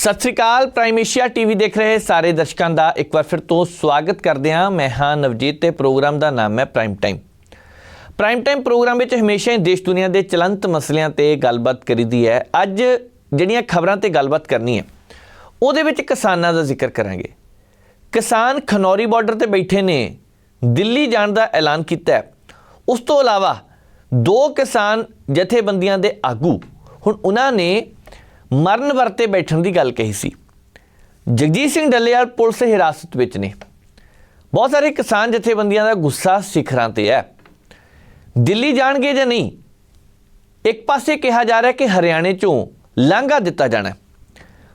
ਸਤਿ ਸ੍ਰੀ ਅਕਾਲ ਪ੍ਰਾਈਮ ਏਸ਼ੀਆ ਟੀਵੀ ਦੇਖ ਰਹੇ ਸਾਰੇ ਦਰਸ਼ਕਾਂ ਦਾ। ਇੱਕ ਵਾਰ ਫਿਰ ਤੋਂ ਸਵਾਗਤ ਕਰਦੇ ਹਾਂ। ਮੈਂ ਹਾਂ ਨਵਜੀਤ ਤੇ ਪ੍ਰੋਗਰਾਮ ਦਾ ਨਾਮ ਹੈ prime time prime time programme ਵਿੱਚ ਹਮੇਸ਼ਾ ਹੀ ਦੇਸ਼ ਦੁਨੀਆ ਦੇ ਚਲੰਤ ਮਸਲਿਆਂ ਤੇ ਗੱਲਬਾਤ ਕਰੀਦੀ ਹੈ। ਅੱਜ ਜਿਹੜੀਆਂ ਖਬਰਾਂ ਤੇ ਗੱਲਬਾਤ ਕਰਨੀ ਹੈ, ਉਹਦੇ ਵਿੱਚ ਕਿਸਾਨਾਂ ਦਾ ਜ਼ਿਕਰ ਕਰਾਂਗੇ। ਕਿਸਾਨ ਖਨੌਰੀ ਬਾਰਡਰ ਤੇ ਬੈਠੇ ਨੇ, ਦਿੱਲੀ ਜਾਣ ਦਾ ਐਲਾਨ ਕੀਤਾ ਹੈ। ਉਸ ਤੋਂ ਇਲਾਵਾ ਦੋ ਕਿਸਾਨ ਜਥੇਬੰਦੀਆਂ ਦੇ ਆਗੂ, ਹੁਣ ਉਹਨਾਂ ਨੇ ਮਰਨ ਵਰਤੇ ਬੈਠਣ ਦੀ ਗੱਲ ਕਹੀ ਸੀ। ਜਗਜੀਤ ਸਿੰਘ ਡੱਲੇਵਾਲ ਪੁਲਿਸ ਹਿਰਾਸਤ ਵਿੱਚ ਨੇ। ਬਹੁਤ ਸਾਰੇ ਕਿਸਾਨ ਜਥੇਬੰਦੀਆਂ ਦਾ ਗੁੱਸਾ ਸਿਖਰਾਂ ਤੇ ਹੈ। ਦਿੱਲੀ ਜਾਣਗੇ ਜਾਂ ਨਹੀਂ? ਇੱਕ ਪਾਸੇ ਕਿਹਾ ਜਾ ਰਿਹਾ ਕਿ ਹਰਿਆਣੇ ਚੋਂ ਲਾਂਘਾ ਦਿੱਤਾ ਜਾਣਾ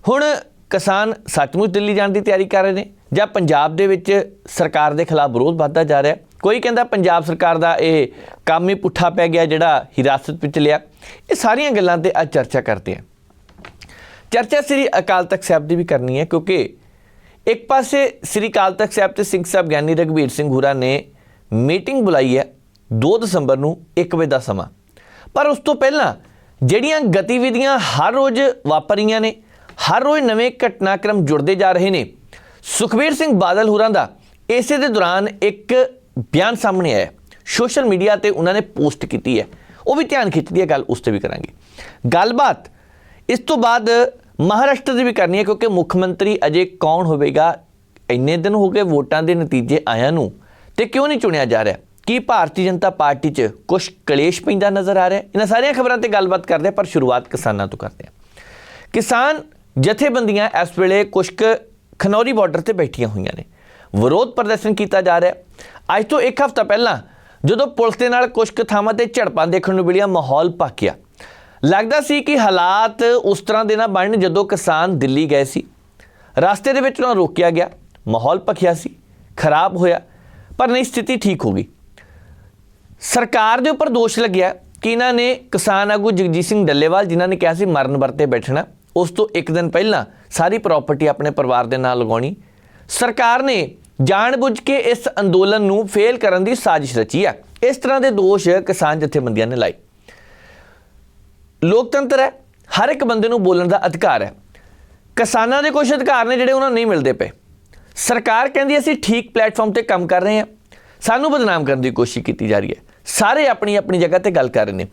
ਹੁਣ ਕਿਸਾਨ ਸੱਚਮੁੱਚ ਦਿੱਲੀ ਜਾਣ ਦੀ ਤਿਆਰੀ ਕਰ ਰਹੇ ਨੇ ਜਾਂ ਪੰਜਾਬ ਦੇ ਵਿੱਚ ਸਰਕਾਰ ਦੇ ਖਿਲਾਫ ਵਿਰੋਧ ਵੱਧਦਾ ਜਾ ਰਿਹਾ ਕੋਈ ਕਹਿੰਦਾ ਪੰਜਾਬ ਸਰਕਾਰ ਦਾ ਇਹ ਕੰਮ ਹੀ ਪੁੱਠਾ ਪੈ ਗਿਆ ਜਿਹੜਾ ਹਿਰਾਸਤ ਵਿੱਚ ਲਿਆ। ਇਹ ਸਾਰੀਆਂ ਗੱਲਾਂ ਤੇ ਅੱਜ ਚਰਚਾ ਕਰਦੇ ਹਾਂ। ਚਰਚਾ ਸ੍ਰੀ ਅਕਾਲ ਤਖਤ ਸਾਹਿਬ ਦੀ ਵੀ ਕਰਨੀ ਹੈ, ਕਿਉਂਕਿ ਇੱਕ ਪਾਸੇ ਸ੍ਰੀ ਅਕਾਲ ਤਖਤ ਸਾਹਿਬ ਤੇ ਸਿੰਘ ਸਾਹਿਬ ਗਿਆਨੀ ਰਘਬੀਰ ਸਿੰਘ ਹੁਰਾ ਨੇ ਮੀਟਿੰਗ ਬੁਲਾਈ ਹੈ 2 ਦਸੰਬਰ ਨੂੰ 1 ਵਜੇ ਦਾ ਸਮਾਂ। ਪਰ ਉਸ ਤੋਂ ਪਹਿਲਾਂ ਜਿਹੜੀਆਂ ਗਤੀਵਿਧੀਆਂ ਹਰ ਰੋਜ਼ ਵਾਪਰੀਆਂ ਨੇ, ਹਰ ਰੋਜ਼ ਨਵੇਂ ਘਟਨਾਕ੍ਰਮ ਜੁੜਦੇ ਜਾ ਰਹੇ ਨੇ, ਸੁਖਬੀਰ ਸਿੰਘ ਬਾਦਲ ਹੁਰਾਂ ਦਾ ਇਸੇ ਦੇ ਦੌਰਾਨ ਇੱਕ ਬਿਆਨ ਸਾਹਮਣੇ ਆਇਆ ਸੋਸ਼ਲ ਮੀਡੀਆ ਤੇ ਉਹਨਾਂ ਨੇ ਪੋਸਟ ਕੀਤੀ ਹੈ। ਉਹ ਵੀ ਧਿਆਨ ਖਿੱਚਦੀ ਹੈ, ਗੱਲ ਉਸ ਤੇ ਵੀ ਕਰਾਂਗੇ। ਗੱਲਬਾਤ ਇਸ ਤੋਂ ਬਾਅਦ ਮਹਾਰਾਸ਼ਟਰ ਦੀ ਵੀ ਕਰਨੀ ਹੈ, ਕਿਉਂਕਿ ਮੁੱਖ ਮੰਤਰੀ ਅਜੇ ਕੌਣ ਹੋਵੇਗਾ? ਇੰਨੇ ਦਿਨ ਹੋ ਗਏ ਵੋਟਾਂ ਦੇ ਨਤੀਜੇ ਆਇਆਂ ਨੂੰ, ਤੇ ਕਿਉਂ ਨਹੀਂ ਚੁਣਿਆ ਜਾ ਰਿਹਾ? ਕੀ ਭਾਰਤੀ ਜਨਤਾ ਪਾਰਟੀ 'ਚ ਕੁਝ ਕਲੇਸ਼ ਪੈਂਦਾ ਨਜ਼ਰ ਆ ਰਿਹਾ? ਇਹਨਾਂ ਸਾਰੀਆਂ ਖਬਰਾਂ ਤੇ ਗੱਲਬਾਤ ਕਰਦੇ ਹਾਂ, ਪਰ ਸ਼ੁਰੂਆਤ ਕਿਸਾਨਾਂ ਤੋਂ ਕਰਦੇ ਹਾਂ। ਕਿਸਾਨ ਜਥੇਬੰਦੀਆਂ ਇਸ ਵੇਲੇ ਕੁਝ ਕੁ ਖਨੌਰੀ ਬਾਰਡਰ ਤੇ ਬੈਠੀਆਂ ਹੋਈਆਂ ਨੇ। ਵਿਰੋਧ ਪ੍ਰਦਰਸ਼ਨ ਕੀਤਾ ਜਾ ਰਿਹਾ ਹੈ। ਅੱਜ ਤੋਂ ਇੱਕ ਹਫ਼ਤਾ ਪਹਿਲਾਂ ਜਦੋਂ ਪੁਲਿਸ ਦੇ ਨਾਲ ਕੁਝ ਕੁ ਥਾਵਾਂ ਤੇ ਝੜਪਾਂ ਦੇਖਣ ਨੂੰ ਮਿਲੀਆਂ, ਮਾਹੌਲ ਪੱਕਿਆ ਲੱਗਦਾ ਸੀ ਕਿ ਹਾਲਾਤ ਉਸ ਤਰ੍ਹਾਂ ਦੇ ਨਾ ਬਣਨ ਜਦੋਂ ਕਿਸਾਨ ਦਿੱਲੀ ਗਏ ਸੀ। ਰਸਤੇ ਦੇ ਵਿੱਚ ਉਹਨਾਂ ਰੋਕਿਆ ਗਿਆ, ਮਾਹੌਲ ਪੱਕਿਆ ਸੀ, ਖਰਾਬ ਹੋਇਆ, ਪਰ ਨਹੀਂ, ਸਥਿਤੀ ਠੀਕ ਹੋ ਗਈ। ਸਰਕਾਰ ਦੇ ਉੱਪਰ ਦੋਸ਼ ਲੱਗਿਆ ਕਿ ਇਹਨਾਂ ਨੇ ਕਿਸਾਨ ਆਗੂ ਜਗਜੀਤ ਸਿੰਘ ਡੱਲੇਵਾਲ, ਜਿਨ੍ਹਾਂ ਨੇ ਕਿਹਾ ਸੀ ਮਰਨ ਵਰਤੇ ਬੈਠਣਾ, ਉਸ ਤੋਂ ਇੱਕ ਦਿਨ ਪਹਿਲਾਂ ਸਾਰੀ ਪ੍ਰਾਪਰਟੀ ਆਪਣੇ ਪਰਿਵਾਰ ਦੇ ਨਾਲ ਲਗਾਉਣੀ। ਸਰਕਾਰ ਨੇ ਜਾਣਬੁੱਝ ਕੇ ਇਸ ਅੰਦੋਲਨ ਨੂੰ ਫੇਲ ਕਰਨ ਦੀ ਸਾਜ਼ਿਸ਼ ਰਚੀ ਹੈ ਇਸ ਤਰ੍ਹਾਂ ਦੇ ਦੋਸ਼ ਕਿਸਾਨ ਜਥੇਬੰਦੀਆਂ ਨੇ ਲਾਏ। ਲੋਕਤੰਤਰ ਹੈ, ਹਰ ਇੱਕ ਬੰਦੇ ਨੂੰ ਬੋਲਣ ਦਾ ਅਧਿਕਾਰ ਹੈ। ਕਿਸਾਨਾਂ ਦੇ ਕੁਝ ਅਧਿਕਾਰ ਨੇ ਜਿਹੜੇ ਉਹਨਾਂ ਨੂੰ ਨਹੀਂ ਮਿਲਦੇ ਪਏ। ਸਰਕਾਰ ਕਹਿੰਦੀ ਅਸੀਂ ਠੀਕ ਪਲੇਟਫਾਰਮ ਤੇ ਕੰਮ ਕਰ ਰਹੇ ਹਾਂ। ਸਾਨੂੰ ਬਦਨਾਮ ਕਰਨ ਦੀ ਕੋਸ਼ਿਸ਼ ਕੀਤੀ ਜਾ ਰਹੀ ਹੈ। ਸਾਰੇ ਆਪਣੀ ਆਪਣੀ ਜਗ੍ਹਾ ਤੇ ਗੱਲ ਕਰ ਰਹੇ ਨੇ।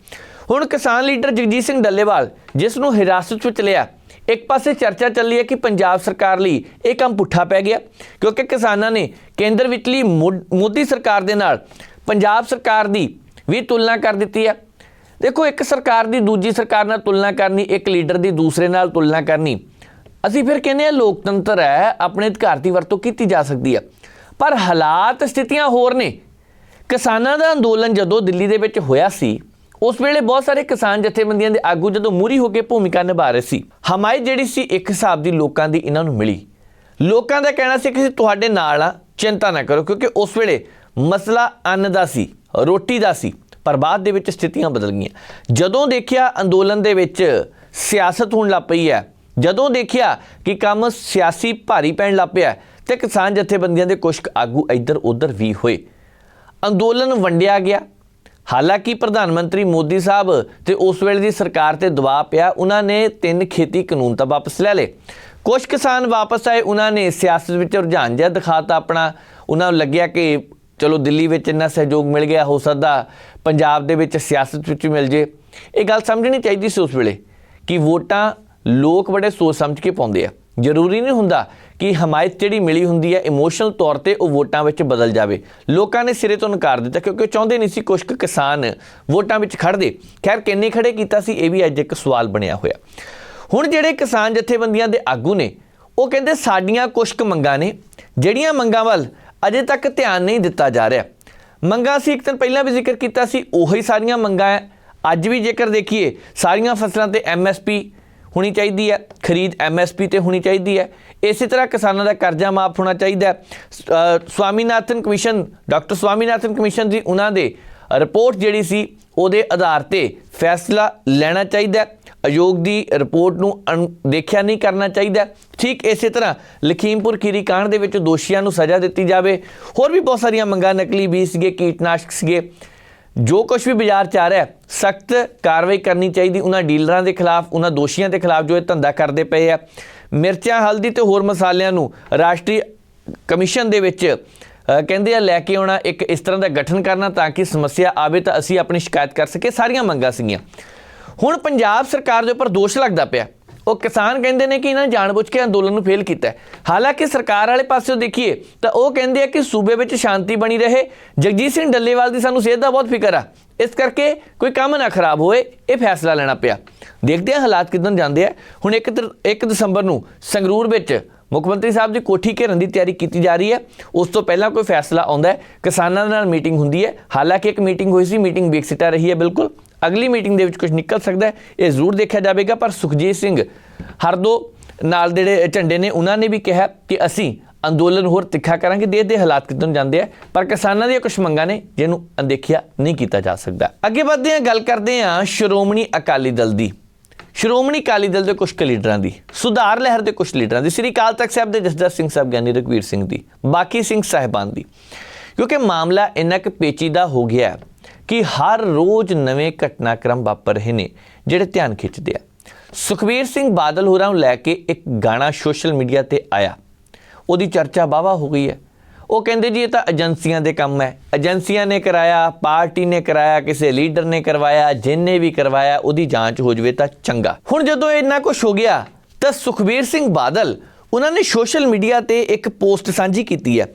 ਹੁਣ ਕਿਸਾਨ ਲੀਡਰ ਜਗਜੀਤ ਸਿੰਘ ਡੱਲੇਵਾਲ, ਜਿਸ ਨੂੰ ਹਿਰਾਸਤ ਵਿੱਚ ਲਿਆ, ਇੱਕ ਪਾਸੇ ਚਰਚਾ ਚੱਲੀ ਹੈ ਕਿ ਪੰਜਾਬ ਸਰਕਾਰ ਲਈ ਇਹ ਕੰਮ ਪੁੱਠਾ ਪੈ ਗਿਆ, ਕਿਉਂਕਿ ਕਿਸਾਨਾਂ ਨੇ ਕੇਂਦਰ ਵਿਚਲੀ ਮੋ- ਮੋਦੀ ਸਰਕਾਰ ਦੇ ਨਾਲ ਪੰਜਾਬ ਸਰਕਾਰ ਦੀ ਵੀ ਤੁਲਨਾ ਕਰ ਦਿੱਤੀ ਹੈ। ਦੇਖੋ, ਇੱਕ ਸਰਕਾਰ ਦੀ ਦੂਜੀ ਸਰਕਾਰ ਨਾਲ ਤੁਲਨਾ ਕਰਨੀ, ਇੱਕ ਲੀਡਰ ਦੀ ਦੂਸਰੇ ਨਾਲ ਤੁਲਨਾ ਕਰਨੀ, ਅਸੀਂ ਫਿਰ ਕਹਿੰਦੇ ਆ ਲੋਕਤੰਤਰ ਹੈ, ਆਪਣੇ ਅਧਿਕਾਰ ਦੀ ਵਰਤੋਂ ਕੀਤੀ ਜਾ ਸਕਦੀ ਹੈ। ਪਰ ਹਾਲਾਤ ਸਥਿਤੀਆਂ ਹੋਰ ਨੇ। ਕਿਸਾਨਾਂ ਦਾ ਅੰਦੋਲਨ ਜਦੋਂ ਦਿੱਲੀ ਦੇ ਵਿੱਚ ਹੋਇਆ ਸੀ, ਉਸ ਵੇਲੇ ਬਹੁਤ ਸਾਰੇ ਕਿਸਾਨ ਜਥੇਬੰਦੀਆਂ ਦੇ ਆਗੂ ਜਦੋਂ ਮੂਰੀ ਹੋ ਕੇ ਭੂਮਿਕਾ ਨਿਭਾ ਰਹੇ ਸੀ, ਹਮਾਇਤ ਜਿਹੜੀ ਸੀ, ਇੱਕ ਹਿਸਾਬ ਦੀ ਲੋਕਾਂ ਦੀ ਇਹਨਾਂ ਨੂੰ ਮਿਲੀ। ਲੋਕਾਂ ਦਾ ਕਹਿਣਾ ਸੀ ਕਿ ਅਸੀਂ ਤੁਹਾਡੇ ਨਾਲ ਆ ਚਿੰਤਾ ਨਾ ਕਰੋ, ਕਿਉਂਕਿ ਉਸ ਵੇਲੇ ਮਸਲਾ ਅੰਨ ਦਾ ਸੀ, ਰੋਟੀ ਦਾ ਸੀ। ਪਰ ਬਾਅਦ ਦੇ ਵਿੱਚ ਸਥਿਤੀਆਂ ਬਦਲ ਗਈਆਂ। ਜਦੋਂ ਦੇਖਿਆ ਅੰਦੋਲਨ ਦੇ ਵਿੱਚ ਸਿਆਸਤ ਹੋਣ ਲੱਗ ਪਈ ਹੈ, ਜਦੋਂ ਦੇਖਿਆ ਕਿ ਕੰਮ ਸਿਆਸੀ ਭਾਰੀ ਪੈਣ ਲੱਗ ਪਿਆ ਤੇ ਕਿਸਾਨ ਜਥੇਬੰਦੀਆਂ ਦੇ ਕੁਝ ਕੁ ਆਗੂ ਇੱਧਰ ਉੱਧਰ ਵੀ ਹੋਏ। ਅੰਦੋਲਨ ਵੰਡਿਆ ਗਿਆ। ਹਾਲਾਂਕਿ ਪ੍ਰਧਾਨ ਮੰਤਰੀ ਮੋਦੀ ਸਾਹਿਬ ਤੇ ਉਸ ਵੇਲੇ ਦੀ ਸਰਕਾਰ ਤੇ ਦਬਾਅ ਪਿਆ, ਉਹਨਾਂ ਨੇ ਤਿੰਨ ਖੇਤੀ ਕਾਨੂੰਨ ਤਾਂ ਵਾਪਸ ਲੈ ਲਏ। ਕੁਝ ਕਿਸਾਨ ਵਾਪਸ ਆਏ, ਉਹਨਾਂ ਨੇ ਸਿਆਸਤ ਵਿੱਚ ਰੁਝਾਨ ਜਿਹਾ ਦਿਖਾਤਾ ਆਪਣਾ। ਉਹਨਾਂ ਨੂੰ ਲੱਗਿਆ ਕਿ ਚਲੋ ਦਿੱਲੀ ਵਿੱਚ ਇੰਨਾ ਸਹਿਯੋਗ ਮਿਲ ਗਿਆ, ਹੋ ਸਕਦਾ ਪੰਜਾਬ ਦੇ ਵਿੱਚ ਸਿਆਸਤ ਵਿੱਚ ਮਿਲ ਜੇ। ਇਹ ਗੱਲ ਸਮਝਣੀ ਚਾਹੀਦੀ ਸੀ ਉਸ ਵੇਲੇ ਕਿ ਵੋਟਾਂ ਲੋਕ ਬੜੇ ਸੋਚ ਸਮਝ ਕੇ ਪਾਉਂਦੇ ਆ। ਜ਼ਰੂਰੀ ਨਹੀਂ ਹੁੰਦਾ ਕਿ ਹਮਾਇਤ ਜਿਹੜੀ ਮਿਲੀ ਹੁੰਦੀ ਹੈ ਇਮੋਸ਼ਨਲ ਤੌਰ ਤੇ ਉਹ ਵੋਟਾਂ ਵਿੱਚ ਬਦਲ ਜਾਵੇ। ਲੋਕਾਂ ਨੇ ਸਿਰੇ ਤੋਂ ਨਕਾਰ ਦਿੱਤਾ ਕਿਉਂਕਿ ਉਹ ਚਾਹੁੰਦੇ ਨਹੀਂ ਸੀ ਕੁਝ ਕੁ ਕਿਸਾਨ ਵੋਟਾਂ ਵਿੱਚ ਖੜਦੇ ਖੈਰ, ਕਿੰਨੇ ਖੜੇ ਕੀਤਾ ਸੀ, ਇਹ ਵੀ ਅੱਜ ਇੱਕ ਸਵਾਲ ਬਣਿਆ ਹੋਇਆ। ਹੁਣ ਜਿਹੜੇ ਕਿਸਾਨ ਜਥੇਬੰਦੀਆਂ ਦੇ ਆਗੂ ਨੇ, ਉਹ ਕਹਿੰਦੇ ਸਾਡੀਆਂ ਕੁਝ ਕੁ ਮੰਗਾਂ ਨੇ, ਜਿਹੜੀਆਂ ਮੰਗਾਂ ਵੱਲ ਅਜੇ ਤੱਕ ਧਿਆਨ ਨਹੀਂ ਦਿੱਤਾ ਜਾ ਰਿਹਾ। ਮੰਗਾਂ ਸੀ, ਇੱਕ ਦਿਨ ਪਹਿਲਾਂ ਵੀ ਜ਼ਿਕਰ ਕੀਤਾ ਸੀ, ਉਹੀ ਸਾਰੀਆਂ ਮੰਗਾਂ ਹੈ ਅੱਜ ਵੀ ਜੇਕਰ ਦੇਖੀਏ, ਸਾਰੀਆਂ ਫਸਲਾਂ ਤੇ ਐਮਐਸਪੀ ਹੋਣੀ ਚਾਹੀਦੀ ਹੈ ਖਰੀਦ ਐਮਐਸਪੀ ਤੇ ਹੋਣੀ ਚਾਹੀਦੀ ਹੈ ਇਸੇ ਤਰ੍ਹਾਂ ਕਿਸਾਨਾਂ ਦਾ ਕਰਜ਼ਾ ਮਾਫ ਹੋਣਾ ਚਾਹੀਦਾ ਹੈ ਸ- Swaminathan commission, doctor Swaminathan commission ਦੀ ਉਹਨਾਂ ਦੇ ਰਿਪੋਰਟ ਜਿਹੜੀ ਸੀ, ਉਹਦੇ ਆਧਾਰ ਤੇ ਫੈਸਲਾ ਲੈਣਾ ਚਾਹੀਦਾ ਹੈ। ਆਯੋਗ ਦੀ ਰਿਪੋਰਟ ਨੂੰ ਅਣ- ਦੇਖਿਆ ਨਹੀਂ ਕਰਨਾ ਚਾਹੀਦਾ। ਠੀਕ ਇਸੇ ਤਰ੍ਹਾਂ ਲਖੀਮਪੁਰ ਖੀਰੀ ਕਾਂਡ ਦੇ ਵਿੱਚ ਦੋਸ਼ੀਆਂ ਨੂੰ ਸਜ਼ਾ ਦਿੱਤੀ ਜਾਵੇ। ਹੋਰ ਵੀ ਬਹੁਤ ਸਾਰੀਆਂ ਮੰਗਾਂ ਨਕਲੀ ਬੀਜ ਸੀਗੇ, ਕੀਟਨਾਸ਼ਕ ਸੀਗੇ। ਜੋ ਕੁਝ ਵੀ ਬਾਜ਼ਾਰ ਚ ਆ ਰਿਹਾ, ਸਖਤ ਕਾਰਵਾਈ ਕਰਨੀ ਚਾਹੀਦੀ। ਉਹਨਾਂ ਡੀਲਰਾਂ ਦੇ ਖਿਲਾਫ, ਉਹਨਾਂ ਦੋਸ਼ੀਆਂ ਦੇ ਖਿਲਾਫ ਜੋ ਇਹ ਧੰਦਾ ਕਰਦੇ ਪਏ ਆ। ਮਿਰਚਾਂ, ਹਲਦੀ ਤੇ ਹੋਰ ਮਸਾਲਿਆਂ ਨੂੰ ਰਾਸ਼ਟਰੀ ਕਮਿਸ਼ਨ ਦੇ ਵਿੱਚ ਕਹਿੰਦੇ ਆ, ਲੈ ਕੇ ਆਉਣਾ, ਇੱਕ ਇਸ ਤਰ੍ਹਾਂ ਦਾ ਗਠਨ ਕਰਨਾ ਤਾਂ ਕਿ ਸਮੱਸਿਆ ਆਵੇ ਤਾਂ ਅਸੀਂ ਆਪਣੀ ਸ਼ਿਕਾਇਤ ਕਰ ਸਕੀਏ। ਸਾਰੀਆਂ ਮੰਗਾਂ ਸੀਗੀਆਂ। ਹੁਣ ਪੰਜਾਬ ਸਰਕਾਰ ਦੇ ਉੱਪਰ ਦੋਸ਼ ਲੱਗਦਾ ਪਿਆ। ਉਹ ਕਿਸਾਨ ਕਹਿੰਦੇ ਨੇ ਕਿ ਇਹਨਾਂ ਨੇ ਜਾਣਬੁੱਝ ਕੇ ਅੰਦੋਲਨ ਨੂੰ ਫੇਲ ਕੀਤਾ ਹਾਲਾਂਕਿ ਸਰਕਾਰ ਵਾਲੇ ਪਾਸਿਓਂ ਦੇਖੀਏ ਤਾਂ ਉਹ ਕਹਿੰਦੇ ਆ ਕਿ ਸੂਬੇ ਵਿੱਚ ਸ਼ਾਂਤੀ ਬਣੀ ਰਹੇ। ਜਗਜੀਤ ਸਿੰਘ ਡੱਲੇਵਾਲ ਦੀ ਸਾਨੂੰ ਸਿਹਤ ਦਾ ਬਹੁਤ ਫਿਕਰ ਆ। ਇਸ ਕਰਕੇ ਕੋਈ ਕੰਮ ਨਾ ਖਰਾਬ ਹੋਏ, ਇਹ ਫੈਸਲਾ ਲੈਣਾ ਪਿਆ। ਦੇਖਦੇ ਹਾਂ ਹਾਲਾਤ ਕਿਦਾਂ ਜਾਂਦੇ ਆ। ਹੁਣ 1 1 ਦਸੰਬਰ ਨੂੰ ਸੰਗਰੂਰ ਵਿੱਚ ਮੁੱਖ ਮੰਤਰੀ ਸਾਹਿਬ ਦੀ ਕੋਠੀ ਘੇਰਨ ਦੀ ਤਿਆਰੀ ਕੀਤੀ ਜਾ ਰਹੀ ਹੈ। ਉਸ ਤੋਂ ਪਹਿਲਾਂ ਕੋਈ ਫੈਸਲਾ ਆਉਂਦਾ ਹੈ। ਕਿਸਾਨਾਂ ਦੇ ਨਾਲ ਮੀਟਿੰਗ ਹੁੰਦੀ ਹੈ। ਹਾਲਾਂਕਿ ਇੱਕ ਮੀਟਿੰਗ ਹੋਈ ਸੀ, ਮੀਟਿੰਗ ਬੇਸਿੱਟਾ ਰਹੀ ਹੈ ਬਿਲਕੁਲ। ਅਗਲੀ ਮੀਟਿੰਗ ਦੇ ਵਿੱਚ ਕੁਝ ਨਿਕਲ ਸਕਦਾ ਹੈ, ਇਹ ਜ਼ਰੂਰ ਦੇਖਿਆ ਜਾਵੇਗਾ, ਪਰ ਸੁਖਜੀਤ ਸਿੰਘ ਹਰਦੋ ਨਾਲ ਜਿਹੜੇ ਝੰਡੇ ਨੇ, ਉਹਨਾਂ ਨੇ ਵੀ ਕਿਹਾ ਕਿ ਅਸੀਂ ਅੰਦੋਲਨ ਹੋਰ ਤਿੱਖਾ ਕਰਾਂਗੇ ਦੇਸ਼ ਦੇ ਹਾਲਾਤ ਕਿਦਾਂ ਜਾਂਦੇ ਆ, ਪਰ ਕਿਸਾਨਾਂ ਦੀਆਂ ਕੁਝ ਮੰਗਾਂ ਨੇ, ਜਿਹਨੂੰ ਅਣਦੇਖਿਆ ਨਹੀਂ ਕੀਤਾ ਜਾ ਸਕਦਾ। ਅੱਗੇ ਵਧਦੇ ਹਾਂ, ਗੱਲ ਕਰਦੇ ਹਾਂ ਸ਼੍ਰੋਮਣੀ ਅਕਾਲੀ ਦਲ ਦੀ। ਸ਼੍ਰੋਮਣੀ ਅਕਾਲੀ ਦਲ ਦੇ ਕੁਝ ਲੀਡਰਾਂ ਦੀ, ਸੁਧਾਰ ਲਹਿਰ ਦੇ ਕੁਝ ਲੀਡਰਾਂ ਦੀ, ਸ੍ਰੀ ਅਕਾਲ ਤਖਤ ਸਾਹਿਬ ਦੇ ਜਸਦਰ ਸਿੰਘ ਸਾਹਿਬ ਗਿਆਨੀ ਰਘਵੀਰ ਸਿੰਘ ਦੀ, ਬਾਕੀ ਸਿੰਘ ਸਾਹਿਬਾਨ ਦੀ। ਕਿਉਂਕਿ ਮਾਮਲਾ ਇੰਨਾ ਕੁ ਪੇਚੀਦਾ ਹੋ ਗਿਆ ਹੈ ਕਿ ਹਰ ਰੋਜ਼ ਨਵੇਂ ਘਟਨਾਕ੍ਰਮ ਵਾਪਰ ਰਹੇ ਨੇ, ਜਿਹੜੇ ਧਿਆਨ ਖਿੱਚਦੇ ਆ। ਸੁਖਬੀਰ ਸਿੰਘ ਬਾਦਲ ਹੋਰਾਂ ਨੂੰ ਲੈ ਕੇ ਇੱਕ ਗਾਣਾ ਸੋਸ਼ਲ ਮੀਡੀਆ ਤੇ ਆਇਆ। ਉਹਦੀ ਚਰਚਾ ਵਾਹਵਾ ਹੋ ਗਈ ਹੈ। ਉਹ ਕਹਿੰਦੇ, ਜੀ, ਇਹ ਤਾਂ ਏਜੰਸੀਆਂ ਦੇ ਕੰਮ ਹੈ। ਏਜੰਸੀਆਂ ਨੇ ਕਰਾਇਆ, ਪਾਰਟੀ ਨੇ ਕਰਾਇਆ, ਕਿਸੇ ਲੀਡਰ ਨੇ ਕਰਵਾਇਆ, ਜਿੰਨੇ ਵੀ ਕਰਵਾਇਆ, ਉਹਦੀ ਜਾਂਚ ਹੋ ਜਵੇ ਤਾਂ ਚੰਗਾ। ਹੁਣ ਜਦੋਂ ਇੰਨਾ ਕੁਝ ਹੋ ਗਿਆ, ਤਾਂ ਸੁਖਬੀਰ ਸਿੰਘ ਬਾਦਲ ਉਹਨਾਂ ਨੇ ਸੋਸ਼ਲ ਮੀਡੀਆ ਤੇ ਇੱਕ ਪੋਸਟ ਸਾਂਝੀ ਕੀਤੀ ਹੈ।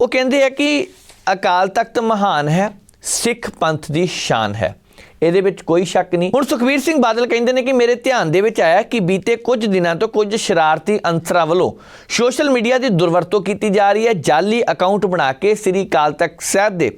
ਉਹ ਕਹਿੰਦੇ ਆ ਕਿ ਅਕਾਲ ਤਖਤ ਮਹਾਨ ਹੈ। ਸਿੱਖ ਪੰਥ ਦੀ ਸ਼ਾਨ ਹੈ। ਇਹਦੇ ਵਿੱਚ ਕੋਈ ਸ਼ੱਕ ਨਹੀਂ। ਹੁਣ ਸੁਖਬੀਰ ਸਿੰਘ ਬਾਦਲ ਕਹਿੰਦੇ ਨੇ ਕਿ ਮੇਰੇ ਧਿਆਨ ਦੇ ਵਿੱਚ ਆਇਆ ਕਿ ਬੀਤੇ ਕੁਝ ਦਿਨਾਂ ਤੋਂ ਕੁਝ ਸ਼ਰਾਰਤੀ ਅੰਸਰਾਂ ਵੱਲੋਂ ਸੋਸ਼ਲ ਮੀਡੀਆ ਦੀ ਦੁਰਵਰਤੋਂ ਕੀਤੀ ਜਾ ਰਹੀ ਹੈ। ਜਾਲੀ ਅਕਾਊਂਟ ਬਣਾ ਕੇ ਸ੍ਰੀ ਅਕਾਲ ਤਖਤ ਸਾਹਿਬ ਦੇ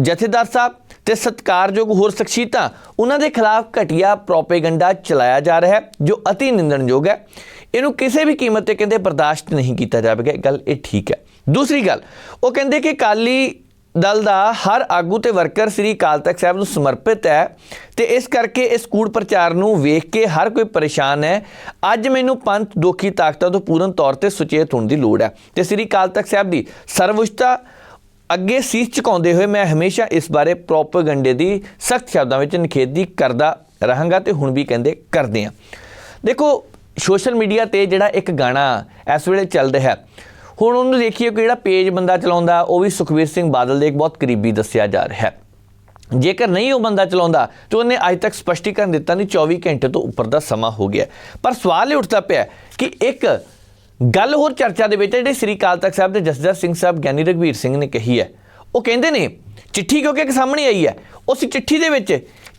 ਜਥੇਦਾਰ ਸਾਹਿਬ ਤੇ ਸਤਿਕਾਰਯੋਗ ਹੋਰ ਸ਼ਖਸੀਅਤਾਂ, ਉਹਨਾਂ ਦੇ ਖਿਲਾਫ ਘਟੀਆ ਪ੍ਰੋਪੇਗੈਂਡਾ ਚਲਾਇਆ ਜਾ ਰਿਹਾ ਹੈ, ਜੋ ਅਤੀ ਨਿੰਦਣਯੋਗ ਹੈ। ਇਹਨੂੰ ਕਿਸੇ ਵੀ ਕੀਮਤ ਤੇ ਕਹਿੰਦੇ ਬਰਦਾਸ਼ਤ ਨਹੀਂ ਕੀਤਾ ਜਾਵੇਗਾ। ਗੱਲ ਇਹ ਠੀਕ ਹੈ। ਦੂਸਰੀ ਗੱਲ, ਉਹ ਕਹਿੰਦੇ ਕਿ ਕਾਲੀ ਦਲ ਦਾ ਹਰ ਆਗੂ ਤੇ ਵਰਕਰ ਸ੍ਰੀ ਅਕਾਲ ਤਖਤ ਸਾਹਿਬ ਨੂੰ ਸਮਰਪਿਤ ਹੈ ਤੇ ਇਸ ਕਰਕੇ ਇਸ ਕੂੜ ਪ੍ਰਚਾਰ ਨੂੰ ਵੇਖ ਕੇ ਹਰ ਕੋਈ ਪਰੇਸ਼ਾਨ ਹੈ। ਅੱਜ ਮੈਨੂੰ ਪੰਥ ਦੋਖੀ ਤਾਕਤਾਂ ਤੋਂ ਪੂਰਨ ਤੌਰ ਤੇ ਸੁਚੇਤ ਹੋਣ ਦੀ ਲੋੜ ਹੈ। ਤੇ ਸ੍ਰੀ ਅਕਾਲ ਤਖਤ ਸਾਹਿਬ ਦੀ ਸਰਵਉੱਚਤਾ ਅੱਗੇ ਸੀਸ ਝੁਕਾਉਂਦੇ ਹੋਏ ਮੈਂ ਹਮੇਸ਼ਾ ਇਸ ਬਾਰੇ ਪ੍ਰੋਪਗੈਂਡੇ ਦੀ ਸਖਤ ਸ਼ਬਦਾਂ ਵਿੱਚ ਨਿਖੇਧੀ ਕਰਦਾ ਰਹਾਂਗਾ ਤੇ ਹੁਣ ਵੀ ਕਹਿੰਦੇ ਕਰਦੇ ਆ ਦੇਖੋ, ਸੋਸ਼ਲ ਮੀਡੀਆ ਤੇ ਜਿਹੜਾ ਇੱਕ ਗਾਣਾ ਇਸ ਵੇਲੇ ਚੱਲ ਰਿਹਾ ਹੈ ਹੁਣ ਉਹਨੂੰ ਦੇਖੀਏ ਕਿ ਜਿਹੜਾ ਪੇਜ ਬੰਦਾ ਚਲਾਉਂਦਾ, ਉਹ ਵੀ ਸੁਖਵੀਰ ਸਿੰਘ ਬਾਦਲ ਦੇ ਇੱਕ ਬਹੁਤ ਕਰੀਬੀ ਦੱਸਿਆ ਜਾ ਰਿਹਾ ਹੈ। ਜੇਕਰ ਨਹੀਂ ਉਹ ਬੰਦਾ ਚਲਾਉਂਦਾ, ਤਾਂ ਉਹਨੇ ਅੱਜ ਤੱਕ ਸਪਸ਼ਟੀਕਰਨ ਦਿੱਤਾ ਨਹੀਂ 24 ਘੰਟੇ ਤੋਂ ਉੱਪਰ ਦਾ ਸਮਾਂ ਹੋ ਗਿਆ ਪਰ ਸਵਾਲ ਇਹ ਉੱਠਦਾ ਪਿਆ ਕਿ ਇੱਕ ਗੱਲ ਹੋਰ ਚਰਚਾ ਦੇ ਵਿੱਚ ਜਿਹੜੇ ਸ੍ਰੀ ਅਕਾਲ ਤਖਤ ਸਾਹਿਬ ਦੇ ਜਸਦਰ ਸਿੰਘ ਸਾਹਿਬ, ਗਿਆਨੀ ਰਘਵੀਰ ਸਿੰਘ ਨੇ ਕਹੀ ਹੈ। ਉਹ ਕਹਿੰਦੇ ਨੇ, ਚਿੱਠੀ ਕਿਉਂਕਿ ਇੱਕ ਸਾਹਮਣੇ ਆਈ ਹੈ, ਉਸ ਚਿੱਠੀ ਦੇ ਵਿੱਚ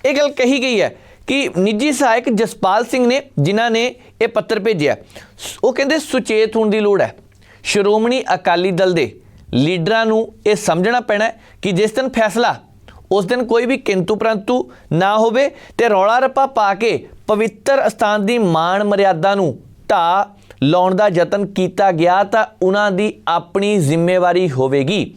ਇਹ ਗੱਲ ਕਹੀ ਗਈ ਹੈ ਕਿ ਨਿੱਜੀ ਸਹਾਇਕ ਜਸਪਾਲ ਸਿੰਘ ਨੇ, ਜਿਨ੍ਹਾਂ ਨੇ ਇਹ ਪੱਤਰ ਭੇਜਿਆ, ਉਹ ਕਹਿੰਦੇ ਸੁਚੇਤ ਹੋਣ ਦੀ ਲੋੜ ਹੈ। ਸ਼੍ਰੋਮਣੀ ਅਕਾਲੀ ਦਲ ਦੇ ਲੀਡਰਾਂ ਨੂੰ ਇਹ ਸਮਝਣਾ ਪੈਣਾ ਕਿ ਜਿਸ ਦਿਨ ਫੈਸਲਾ, ਉਸ ਦਿਨ ਕੋਈ ਵੀ ਕਿੰਤੂ ਪ੍ਰੰਤੂ ਨਾ ਹੋਵੇ ਤੇ ਰੌਲਾ ਰੱਪਾ ਪਾ ਕੇ ਪਵਿੱਤਰ ਅਸਥਾਨ ਦੀ ਮਾਣ ਮਰਿਆਦਾ ਨੂੰ ਢਾ ਲਾਉਣ ਦਾ ਯਤਨ ਕੀਤਾ ਗਿਆ ਤਾਂ ਉਹਨਾਂ ਦੀ ਆਪਣੀ ਜ਼ਿੰਮੇਵਾਰੀ ਹੋਵੇਗੀ।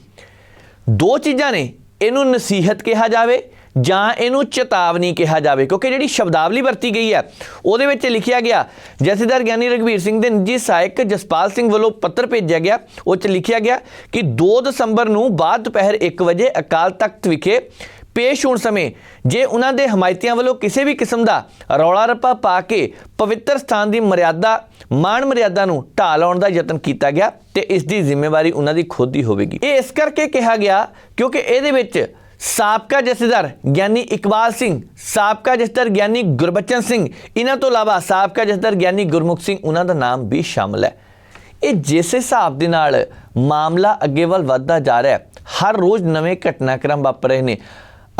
ਦੋ ਚੀਜ਼ਾਂ ਨੇ, ਇਹਨੂੰ ਨਸੀਹਤ ਕਿਹਾ ਜਾਵੇ ਜਾਂ ਇਹਨੂੰ ਚੇਤਾਵਨੀ ਕਿਹਾ ਜਾਵੇ, ਕਿਉਂਕਿ ਜਿਹੜੀ ਸ਼ਬਦਾਵਲੀ ਵਰਤੀ ਗਈ ਹੈ, ਉਹਦੇ ਵਿੱਚ ਲਿਖਿਆ ਗਿਆ, ਜਥੇਦਾਰ ਗਿਆਨੀ ਰਘਵੀਰ ਸਿੰਘ ਦੇ ਨਿੱਜੀ ਸਹਾਇਕ ਜਸਪਾਲ ਸਿੰਘ ਵੱਲੋਂ ਪੱਤਰ ਭੇਜਿਆ ਗਿਆ, ਉਹ 'ਚ ਲਿਖਿਆ ਗਿਆ ਕਿ 2 ਦਸੰਬਰ ਨੂੰ ਬਾਅਦ ਦੁਪਹਿਰ 1 ਵਜੇ ਅਕਾਲ ਤਖਤ ਵਿਖੇ ਪੇਸ਼ ਹੋਣ ਸਮੇਂ, ਜੇ ਉਹਨਾਂ ਦੇ ਹਮਾਇਤੀਆਂ ਵੱਲੋਂ ਕਿਸੇ ਵੀ ਕਿਸਮ ਦਾ ਰੌਲਾ ਰੱਪਾ ਪਾ ਕੇ ਪਵਿੱਤਰ ਸਥਾਨ ਦੀ ਮਰਿਆਦਾ, ਮਾਣ ਮਰਿਆਦਾ ਨੂੰ ਢਾਹ ਲਾਉਣ ਦਾ ਯਤਨ ਕੀਤਾ ਗਿਆ, ਤੇ ਇਸ ਦੀ ਜ਼ਿੰਮੇਵਾਰੀ ਉਹਨਾਂ ਦੀ ਖੁਦ ਦੀ ਹੋਵੇਗੀ। ਇਹ ਇਸ ਕਰਕੇ ਕਿਹਾ ਗਿਆ, ਕਿਉਂਕਿ ਇਹਦੇ ਵਿੱਚ ਸਾਬਕਾ ਜਥੇਦਾਰ ਗਿਆਨੀ ਇਕਬਾਲ ਸਿੰਘ, ਸਾਬਕਾ ਜਥੇਦਾਰ ਗਿਆਨੀ ਗੁਰਬਚਨ ਸਿੰਘ, ਇਹਨਾਂ ਤੋਂ ਇਲਾਵਾ ਸਾਬਕਾ ਜਥੇਦਾਰ ਗਿਆਨੀ ਗੁਰਮੁਖ ਸਿੰਘ, ਉਹਨਾਂ ਦਾ ਨਾਮ ਵੀ ਸ਼ਾਮਲ ਹੈ। ਇਹ ਜਿਸ ਹਿਸਾਬ ਦੇ ਨਾਲ ਮਾਮਲਾ ਅੱਗੇ ਵੱਲ ਵੱਧਦਾ ਜਾ ਰਿਹਾ ਹੈ, ਹਰ ਰੋਜ਼ ਨਵੇਂ ਘਟਨਾਕ੍ਰਮ ਵਾਪਰ ਰਹੇ ਨੇ।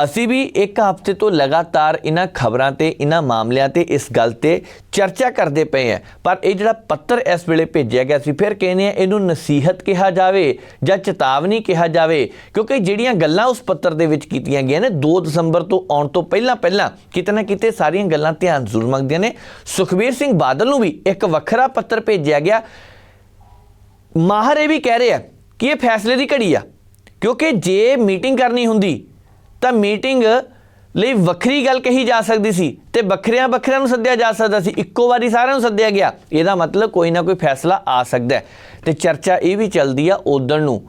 ਅਸੀਂ ਵੀ ਇੱਕ ਹਫ਼ਤੇ ਤੋਂ ਲਗਾਤਾਰ ਇਹਨਾਂ ਖਬਰਾਂ ਤੇ, ਇਹਨਾਂ ਮਾਮਲਿਆਂ ਤੇ ਇਸ ਗੱਲ ਤੇ ਚਰਚਾ ਕਰਦੇ ਪਏ ਹਾਂ। ਪਰ ਇਹ ਜਿਹੜਾ ਪੱਤਰ ਇਸ ਵੇਲੇ ਭੇਜਿਆ ਗਿਆ ਸੀ, ਫਿਰ ਕਹਿੰਦੇ ਆ ਇਹਨੂੰ ਨਸੀਹਤ ਕਿਹਾ ਜਾਵੇ ਜਾਂ ਚੇਤਾਵਨੀ ਕਿਹਾ ਜਾਵੇ, ਕਿਉਂਕਿ ਜਿਹੜੀਆਂ ਗੱਲਾਂ ਉਸ ਪੱਤਰ ਦੇ ਵਿੱਚ ਕੀਤੀਆਂ ਗਈਆਂ ਨੇ 2 ਦਸੰਬਰ ਤੋਂ ਆਉਣ ਤੋਂ ਪਹਿਲਾਂ ਪਹਿਲਾਂ ਕਿਤੇ ਨਾ ਕਿਤੇ ਸਾਰੀਆਂ ਗੱਲਾਂ ਧਿਆਨ ਜ਼ਰੂਰ ਮੰਗਦੀਆਂ ਨੇ। ਸੁਖਬੀਰ ਸਿੰਘ ਬਾਦਲ ਨੂੰ ਵੀ ਇੱਕ ਵੱਖਰਾ ਪੱਤਰ ਭੇਜਿਆ ਗਿਆ। ਮਾਹਰ ਇਹ ਵੀ ਕਹਿ ਰਹੇ ਆ ਕਿ ਇਹ ਫੈਸਲੇ ਦੀ ਘੜੀ ਆ, ਕਿਉਂਕਿ ਜੇ ਮੀਟਿੰਗ ਕਰਨੀ ਹੁੰਦੀ ਤਾਂ ਮੀਟਿੰਗ ਲਈ ਵੱਖਰੀ ਗੱਲ ਕਹੀ ਜਾ ਸਕਦੀ ਸੀ ਤੇ ਵੱਖਰਿਆਂ ਵੱਖਰਿਆਂ ਨੂੰ ਸੱਦਿਆ ਜਾ ਸਕਦਾ ਸੀ। ਇੱਕੋ ਵਾਰੀ ਸਾਰਿਆਂ ਨੂੰ ਸੱਦਿਆ ਗਿਆ। ਇਹਦਾ ਮਤਲਬ ਕੋਈ ਨਾ ਕੋਈ ਫੈਸਲਾ ਆ ਸਕਦਾ ਹੈ। ਤੇ ਚਰਚਾ ਇਹ ਵੀ ਚੱਲਦੀ ਆ ਉਦੋਂ ਨੂੰ,